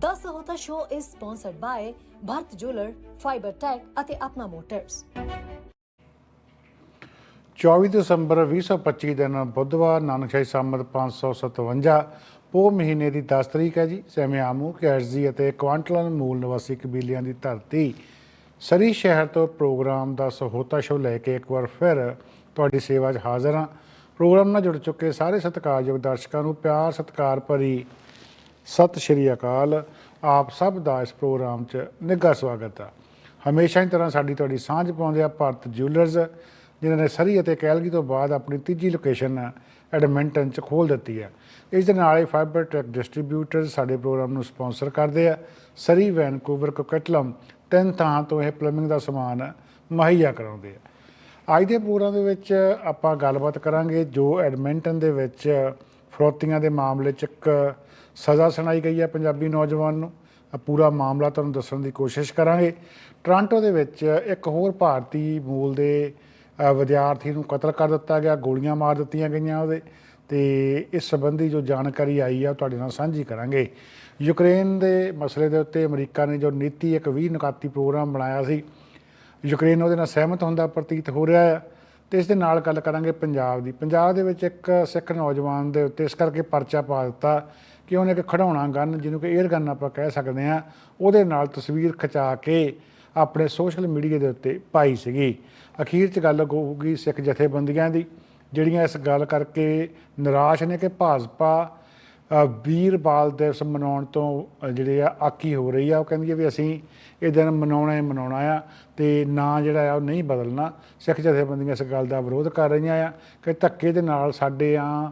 10 ਹੋਤਾ show is sponsored by Bharat jeweller fiber tech ਅਤੇ ਆਪਣਾ ਮੋਟਰਸ 24 ਦਸੰਬਰ 2025 ਦਿਨ ਬੁੱਧਵਾਰ ਨਾਨਕਸ਼ਾਹੀ ਸੰਮਤ 557 ਪੋ ਮਹੀਨੇ ਦੀ 10 ਤਰੀਕ ਹੈ ਜੀ ਸੈਮੇ ਕੈਰਜ਼ੀ ਅਤੇ ਕੁਆਂਟਲਨ ਮੂਲ ਨਿਵਾਸੀ ਕਬੀਲਿਆਂ ਦੀ ਧਰਤੀ। ਸਰੀ ਸ਼ਹਿਰ ਤੋਂ ਪ੍ਰੋਗਰਾਮ ਦਾ ਸਹੋਤਾ ਸ਼ੋ ਲੈ ਕੇ ਇੱਕ ਵਾਰ ਫਿਰ ਤੁਹਾਡੀ ਸੇਵਾ 'ਚ ਹਾਜ਼ਰ ਹਾਂ। ਪ੍ਰੋਗਰਾਮ ਨਾਲ ਜੁੜ ਚੁੱਕੇ ਸਾਰੇ ਸਤਿਕਾਰਯੋਗ ਦਰਸ਼ਕਾਂ ਨੂੰ ਪਿਆਰ, ਸਤਿਕਾਰ ਭਰੀ ਸਤਿ ਸ਼੍ਰੀ ਅਕਾਲ। ਆਪ ਸਭ ਦਾ ਇਸ ਪ੍ਰੋਗਰਾਮ 'ਚ ਨਿੱਘਾ ਸਵਾਗਤ ਆ। ਹਮੇਸ਼ਾ ਹੀ ਤਰ੍ਹਾਂ ਸਾਡੀ ਤੁਹਾਡੀ ਸਾਂਝ ਪਾਉਂਦੇ ਆ ਭਾਰਤ ਜਿਊਲਰਸ ਜਿਨ੍ਹਾਂ ਨੇ ਸਰੀ ਅਤੇ ਕੈਲਗੀ ਤੋਂ ਬਾਅਦ ਆਪਣੀ ਤੀਜੀ ਲੋਕੇਸ਼ਨ ਐਡਮਿੰਟਨ 'ਚ ਖੋਲ ਦਿੱਤੀ ਹੈ। ਇਸ ਦੇ ਨਾਲ ਹੀ ਫਾਈਬਰ ਟੈਕ ਡਿਸਟ੍ਰੀਬਿਊਟਰ ਸਾਡੇ ਪ੍ਰੋਗਰਾਮ ਨੂੰ ਸਪਾਂਸਰ ਕਰਦੇ ਆ। ਸਰੀ ਵੈਨਕੂਵਰ ਕੋਕਟਲਮ ਤਿੰਨ ਥਾਂ ਤੋਂ ਇਹ ਪਲੰਬਿੰਗ ਦਾ ਸਮਾਨ ਮੁਹੱਈਆ ਕਰਾਉਂਦੇ ਆ। ਅੱਜ ਦੇ ਪ੍ਰੋਗਰਾਮ ਦੇ ਵਿੱਚ ਆਪਾਂ ਗੱਲਬਾਤ ਕਰਾਂਗੇ ਜੋ ਐਡਮਿੰਟਨ ਦੇ ਵਿੱਚ ਫਰੋਤੀਆਂ ਦੇ ਮਾਮਲੇ 'ਚ ਇੱਕ ਸਜ਼ਾ ਸੁਣਾਈ ਗਈ ਹੈ ਪੰਜਾਬੀ ਨੌਜਵਾਨ ਨੂੰ। ਪੂਰਾ ਮਾਮਲਾ ਤੁਹਾਨੂੰ ਦੱਸਣ ਦੀ ਕੋਸ਼ਿਸ਼ ਕਰਾਂਗੇ। ਟੋਰਾਂਟੋ ਦੇ ਵਿੱਚ ਇੱਕ ਹੋਰ ਭਾਰਤੀ ਮੂਲ ਦੇ ਵਿਦਿਆਰਥੀ ਨੂੰ ਕਤਲ ਕਰ ਦਿੱਤਾ ਗਿਆ, ਗੋਲੀਆਂ ਮਾਰ ਦਿੱਤੀਆਂ ਗਈਆਂ ਉਹਦੇ। ਤੇ ਇਸ ਸੰਬੰਧੀ ਜੋ ਜਾਣਕਾਰੀ ਆਈ ਆ, ਉਹ ਤੁਹਾਡੇ ਨਾਲ ਸਾਂਝੀ ਕਰਾਂਗੇ। ਯੂਕਰੇਨ ਦੇ ਮਸਲੇ ਦੇ ਉੱਤੇ ਅਮਰੀਕਾ ਨੇ ਜੋ ਨੀਤੀ ਇੱਕ 20 ਨਕਾਤੀ ਪ੍ਰੋਗਰਾਮ ਬਣਾਇਆ ਸੀ, ਯੂਕਰੇਨ ਉਹਦੇ ਨਾਲ ਸਹਿਮਤ ਹੁੰਦਾ ਪ੍ਰਤੀਤ ਹੋ ਰਿਹਾ ਹੈ ਤੇ ਇਸ ਦੇ ਨਾਲ ਗੱਲ ਕਰਾਂਗੇ ਪੰਜਾਬ ਦੀ। ਪੰਜਾਬ ਦੇ ਵਿੱਚ ਇੱਕ ਸਿੱਖ ਨੌਜਵਾਨ ਦੇ ਉੱਤੇ ਇਸ ਕਰਕੇ ਪਰਚਾ ਪਾ ਦਿੱਤਾ ਕਿ ਉਹਨੇ ਇੱਕ ਖੜਾਉਣਾ ਗਨ ਜਿਹਨੂੰ ਕਿ 에ਅਰ ਗਨ ਆਪਾਂ ਕਹਿ ਸਕਦੇ ਹਾਂ ਉਹਦੇ ਨਾਲ ਤਸਵੀਰ ਖਿਚਾ ਕੇ ਆਪਣੇ ਸੋਸ਼ਲ ਮੀਡੀਆ ਦੇ ਉੱਤੇ ਪਾਈ ਸੀਗੀ। ਅਖੀਰ 'ਚ ਗੱਲ ਹੋਊਗੀ ਸਿੱਖ ਜਥੇਬੰਦੀਆਂ ਦੀ ਜਿਹੜੀਆਂ ਇਸ ਗੱਲ ਕਰਕੇ ਨਿਰਾਸ਼ ਨੇ ਕਿ ਭਾਜਪਾ ਅ, ਵੀਰਬਾਲ ਦਿਵਸ ਮਨਾਉਣ ਤੋਂ ਜਿਹੜੇ ਆ ਆਕੀ ਹੋ ਰਹੀ ਆ। ਉਹ ਕਹਿੰਦੀ ਆ ਵੀ ਅਸੀਂ ਇਹ ਦਿਨ ਮਨਾਉਣਾ ਹੀ ਮਨਾਉਣਾ ਆ ਤੇ ਨਾਂ ਜਿਹੜਾ ਆ ਉਹ ਨਹੀਂ ਬਦਲਣਾ। ਸਿੱਖ ਜਥੇਬੰਦੀਆਂ ਇਸ ਗੱਲ ਦਾ ਵਿਰੋਧ ਕਰ ਰਹੀਆਂ ਆ ਕਿ ਧੱਕੇ ਦੇ ਨਾਲ ਸਾਡੇ ਆ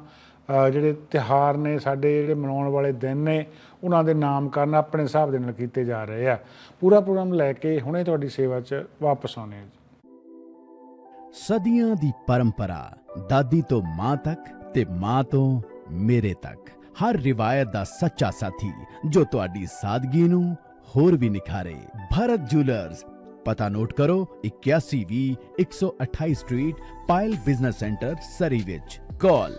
ਜਿਹੜੇ ਤਿਹਾਰ ਨੇ, ਸਾਡੇ ਜਿਹੜੇ ਮਨਾਉਣ ਵਾਲੇ ਦਿਨ ਨੇ, ਉਹਨਾਂ ਦੇ ਨਾਮਕਰਨ ਆਪਣੇ ਹਿਸਾਬ ਦੇ ਨਾਲ ਕੀਤੇ ਜਾ ਰਹੇ ਆ। ਪੂਰਾ ਪ੍ਰੋਗਰਾਮ ਲੈ ਕੇ ਹੁਣੇ ਤੁਹਾਡੀ ਸੇਵਾ 'ਚ ਵਾਪਸ ਆਉਣੇ ਆ ਜੀ। ਸਦੀਆਂ ਦੀ ਪਰੰਪਰਾ, ਦਾਦੀ ਤੋਂ ਮਾਂ ਤੱਕ ਤੇ ਮਾਂ ਤੋਂ ਮੇਰੇ ਤੱਕ। ਹਰ ਰਿਵਾਇਤ ਦਾ ਸੱਚਾ ਸਾਥੀ, ਜੋ ਤੁਹਾਡੀ ਸਾਦਗੀ ਨੂੰ ਹੋਰ ਵੀ ਨਿਖਾਰੇ। ਭਾਰਤ ਜੁਐਲਰਸ, ਪਤਾ ਨੋਟ ਕਰੋ 8120 128 street, Payal business centre, Surrey ਵਿੱਚ। ਕਾਲ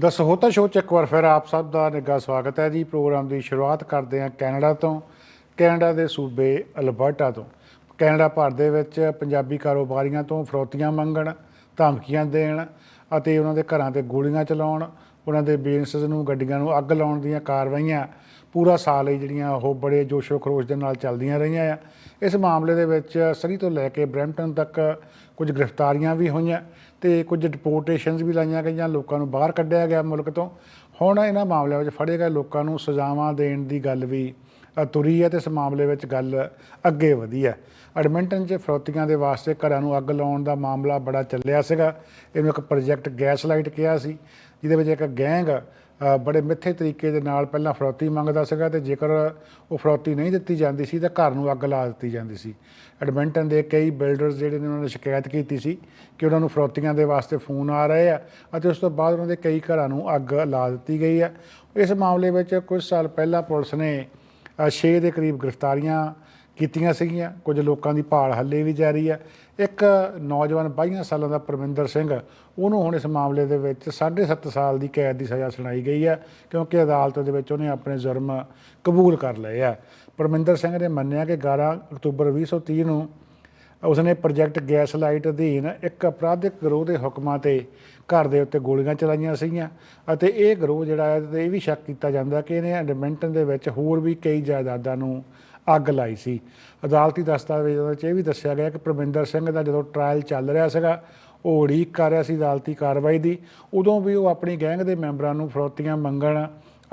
ਦਾ ਸਹੋਤਾ ਸ਼ੋਅ ਚ ਇੱਕ ਵਾਰ ਫਿਰ ਆਪ ਸਭ ਦਾ ਨਿੱਘਾ ਸਵਾਗਤ ਹੈ ਜੀ। ਪ੍ਰੋਗਰਾਮ ਦੀ ਸ਼ੁਰੂਆਤ ਕਰਦੇ ਹਾਂ ਕੈਨੇਡਾ ਤੋਂ, ਕੈਨੇਡਾ ਦੇ ਸੂਬੇ ਅਲਬਰਟਾ ਤੋਂ। ਕੈਨੇਡਾ ਭਰ ਦੇ ਵਿੱਚ ਪੰਜਾਬੀ ਕਾਰੋਬਾਰੀਆਂ ਤੋਂ ਫਰੋਤੀਆਂ ਮੰਗਣ, ਧਮਕੀਆਂ ਦੇਣ ਅਤੇ ਉਹਨਾਂ ਦੇ ਘਰਾਂ ਤੇ ਗੋਲੀਆਂ ਚਲਾਉਣ, ਉਹਨਾਂ ਦੇ ਬਿਜ਼ਨਸ ਨੂੰ, ਗੱਡੀਆਂ ਨੂੰ ਅੱਗ ਲਾਉਣ ਦੀਆਂ ਕਾਰਵਾਈਆਂ। ਪੂਰਾ ਸਾਲ ਹੀ ਜਿਹੜੀਆਂ ਉਹ ਬੜੇ ਜੋਸ਼ੋ ਖਰੋਸ਼ ਦੇ ਨਾਲ ਚੱਲਦੀਆਂ ਰਹੀਆਂ ਆ। ਇਸ ਮਾਮਲੇ ਦੇ ਵਿੱਚ ਸਰੀ ਤੋਂ ਲੈ ਕੇ ਬਰੈਂਪਟਨ ਤੱਕ ਕੁਝ ਗ੍ਰਿਫਤਾਰੀਆਂ ਵੀ ਹੋਈਆਂ। ਤੇ ਕੁਝ ਡਿਪੋਰਟੇਸ਼ਨਸ ਵੀ ਲਾਈਆਂ ਗਈਆਂ, ਲੋਕਾਂ ਨੂੰ ਬਾਹਰ ਕੱਢਿਆ ਗਿਆ ਮੁਲਕ ਤੋਂ। ਹੁਣ ਇਹਨਾਂ ਮਾਮਲਿਆਂ ਵਿੱਚ ਫੜੇ ਗਏ ਲੋਕਾਂ ਨੂੰ ਸਜ਼ਾਵਾਂ ਦੇਣ ਦੀ ਗੱਲ ਵੀ ਤੁਰੀ ਹੈ ਤੇ ਇਸ ਮਾਮਲੇ ਵਿੱਚ ਗੱਲ ਅੱਗੇ ਵਧੀ ਹੈ। ਐਡਮਿੰਟਨ 'ਚ ਫਰੋਤੀਆਂ ਦੇ ਵਾਸਤੇ ਘਰਾਂ ਨੂੰ ਅੱਗ ਲਾਉਣ ਦਾ ਮਾਮਲਾ ਬੜਾ ਚੱਲਿਆ ਸੀਗਾ। ਇਹਨੂੰ ਇੱਕ ਪ੍ਰੋਜੈਕਟ ਗੈਸ ਲਾਈਟ ਕਿਹਾ ਸੀ, ਜਿਹਦੇ ਵਿੱਚ ਇੱਕ ਗੈਂਗ ਬੜੇ ਮਿੱਥੇ ਤਰੀਕੇ ਦੇ ਨਾਲ ਪਹਿਲਾਂ ਫਰੋਤੀ ਮੰਗਦਾ ਸੀਗਾ ਤੇ ਜੇਕਰ ਉਹ ਫਰੋਤੀ ਨਹੀਂ ਦਿੱਤੀ ਜਾਂਦੀ ਸੀ ਤਾਂ ਘਰ ਨੂੰ ਅੱਗ ਲਾ ਦਿੱਤੀ ਜਾਂਦੀ ਸੀ। ਐਡਮਿੰਟਨ ਦੇ ਕਈ ਬਿਲਡਰਸ ਜਿਹੜੇ ਨੇ ਉਹਨਾਂ ਨੇ ਸ਼ਿਕਾਇਤ ਕੀਤੀ ਸੀ ਕਿ ਉਹਨਾਂ ਨੂੰ ਫਰੋਤੀਆਂ ਦੇ ਵਾਸਤੇ ਫੋਨ ਆ ਰਹੇ ਆ ਅਤੇ ਉਸ ਤੋਂ ਬਾਅਦ ਉਹਨਾਂ ਦੇ ਕਈ ਘਰਾਂ ਨੂੰ ਅੱਗ ਲਾ ਦਿੱਤੀ ਗਈ ਹੈ ਇਸ ਮਾਮਲੇ ਵਿੱਚ ਕੁਝ ਸਾਲ ਪਹਿਲਾਂ ਪੁਲਿਸ ਨੇ 6 ਦੇ ਕਰੀਬ ਗ੍ਰਿਫਤਾਰੀਆਂ ਕੀਤੀਆਂ ਸੀਗੀਆਂ। ਕੁਝ ਲੋਕਾਂ ਦੀ ਭਾਲ ਹੱਲੇ ਵੀ ਜਾਰੀ ਹੈ ਇੱਕ ਨੌਜਵਾਨ 22 ਸਾਲਾਂ ਦਾ ਪਰਮਿੰਦਰ ਸਿੰਘ, ਉਹਨੂੰ ਹੁਣ ਇਸ ਮਾਮਲੇ ਦੇ ਵਿੱਚ 7.5 ਸਾਲ ਦੀ ਕੈਦ ਦੀ ਸਜ਼ਾ ਸੁਣਾਈ ਗਈ ਹੈ ਕਿਉਂਕਿ ਅਦਾਲਤ ਦੇ ਵਿੱਚ ਉਹਨੇ ਆਪਣੇ ਜੁਰਮ ਕਬੂਲ ਕਰ ਲਏ ਆ। ਪਰਮਿੰਦਰ ਸਿੰਘ ਨੇ ਮੰਨਿਆ ਕਿ 11 ਅਕਤੂਬਰ 2030 ਨੂੰ ਉਸਨੇ ਪ੍ਰੋਜੈਕਟ ਗੈਸ ਲਾਈਟ ਅਧੀਨ ਇੱਕ ਅਪਰਾਧਿਕ ਗਰੋਹ ਦੇ ਹੁਕਮਾਂ ਤੇ ਘਰ ਦੇ ਉੱਤੇ ਗੋਲੀਆਂ ਚਲਾਈਆਂ ਸੀਗੀਆਂ ਅਤੇ ਇਹ ਗਰੋਹ ਜਿਹੜਾ ਹੈ ਇਹ ਵੀ ਸ਼ੱਕ ਕੀਤਾ ਜਾਂਦਾ ਕਿ ਇਹਨੇ ਐਡਮਿੰਟਨ ਦੇ ਵਿੱਚ ਹੋਰ ਵੀ ਕਈ ਜਾਇਦਾਦਾਂ ਨੂੰ ਅੱਗ ਲਾਈ ਸੀ। ਅਦਾਲਤੀ ਦਸਤਾਵੇਜ਼ਾਂ ਵਿੱਚ ਇਹ ਵੀ ਦੱਸਿਆ ਗਿਆ ਕਿ ਪ੍ਰਵਿੰਦਰ ਸਿੰਘ ਦਾ ਜਦੋਂ ਟ੍ਰਾਇਲ ਚੱਲ ਰਿਹਾ ਸੀਗਾ, ਉਹ ਉਡੀਕ ਕਰ ਰਿਹਾ ਸੀ ਅਦਾਲਤੀ ਕਾਰਵਾਈ ਦੀ। ਉਦੋਂ ਵੀ ਉਹ ਆਪਣੀ ਗੈਂਗ ਦੇ ਮੈਂਬਰਾਂ ਨੂੰ ਫਰੋਤੀਆਂ ਮੰਗਣ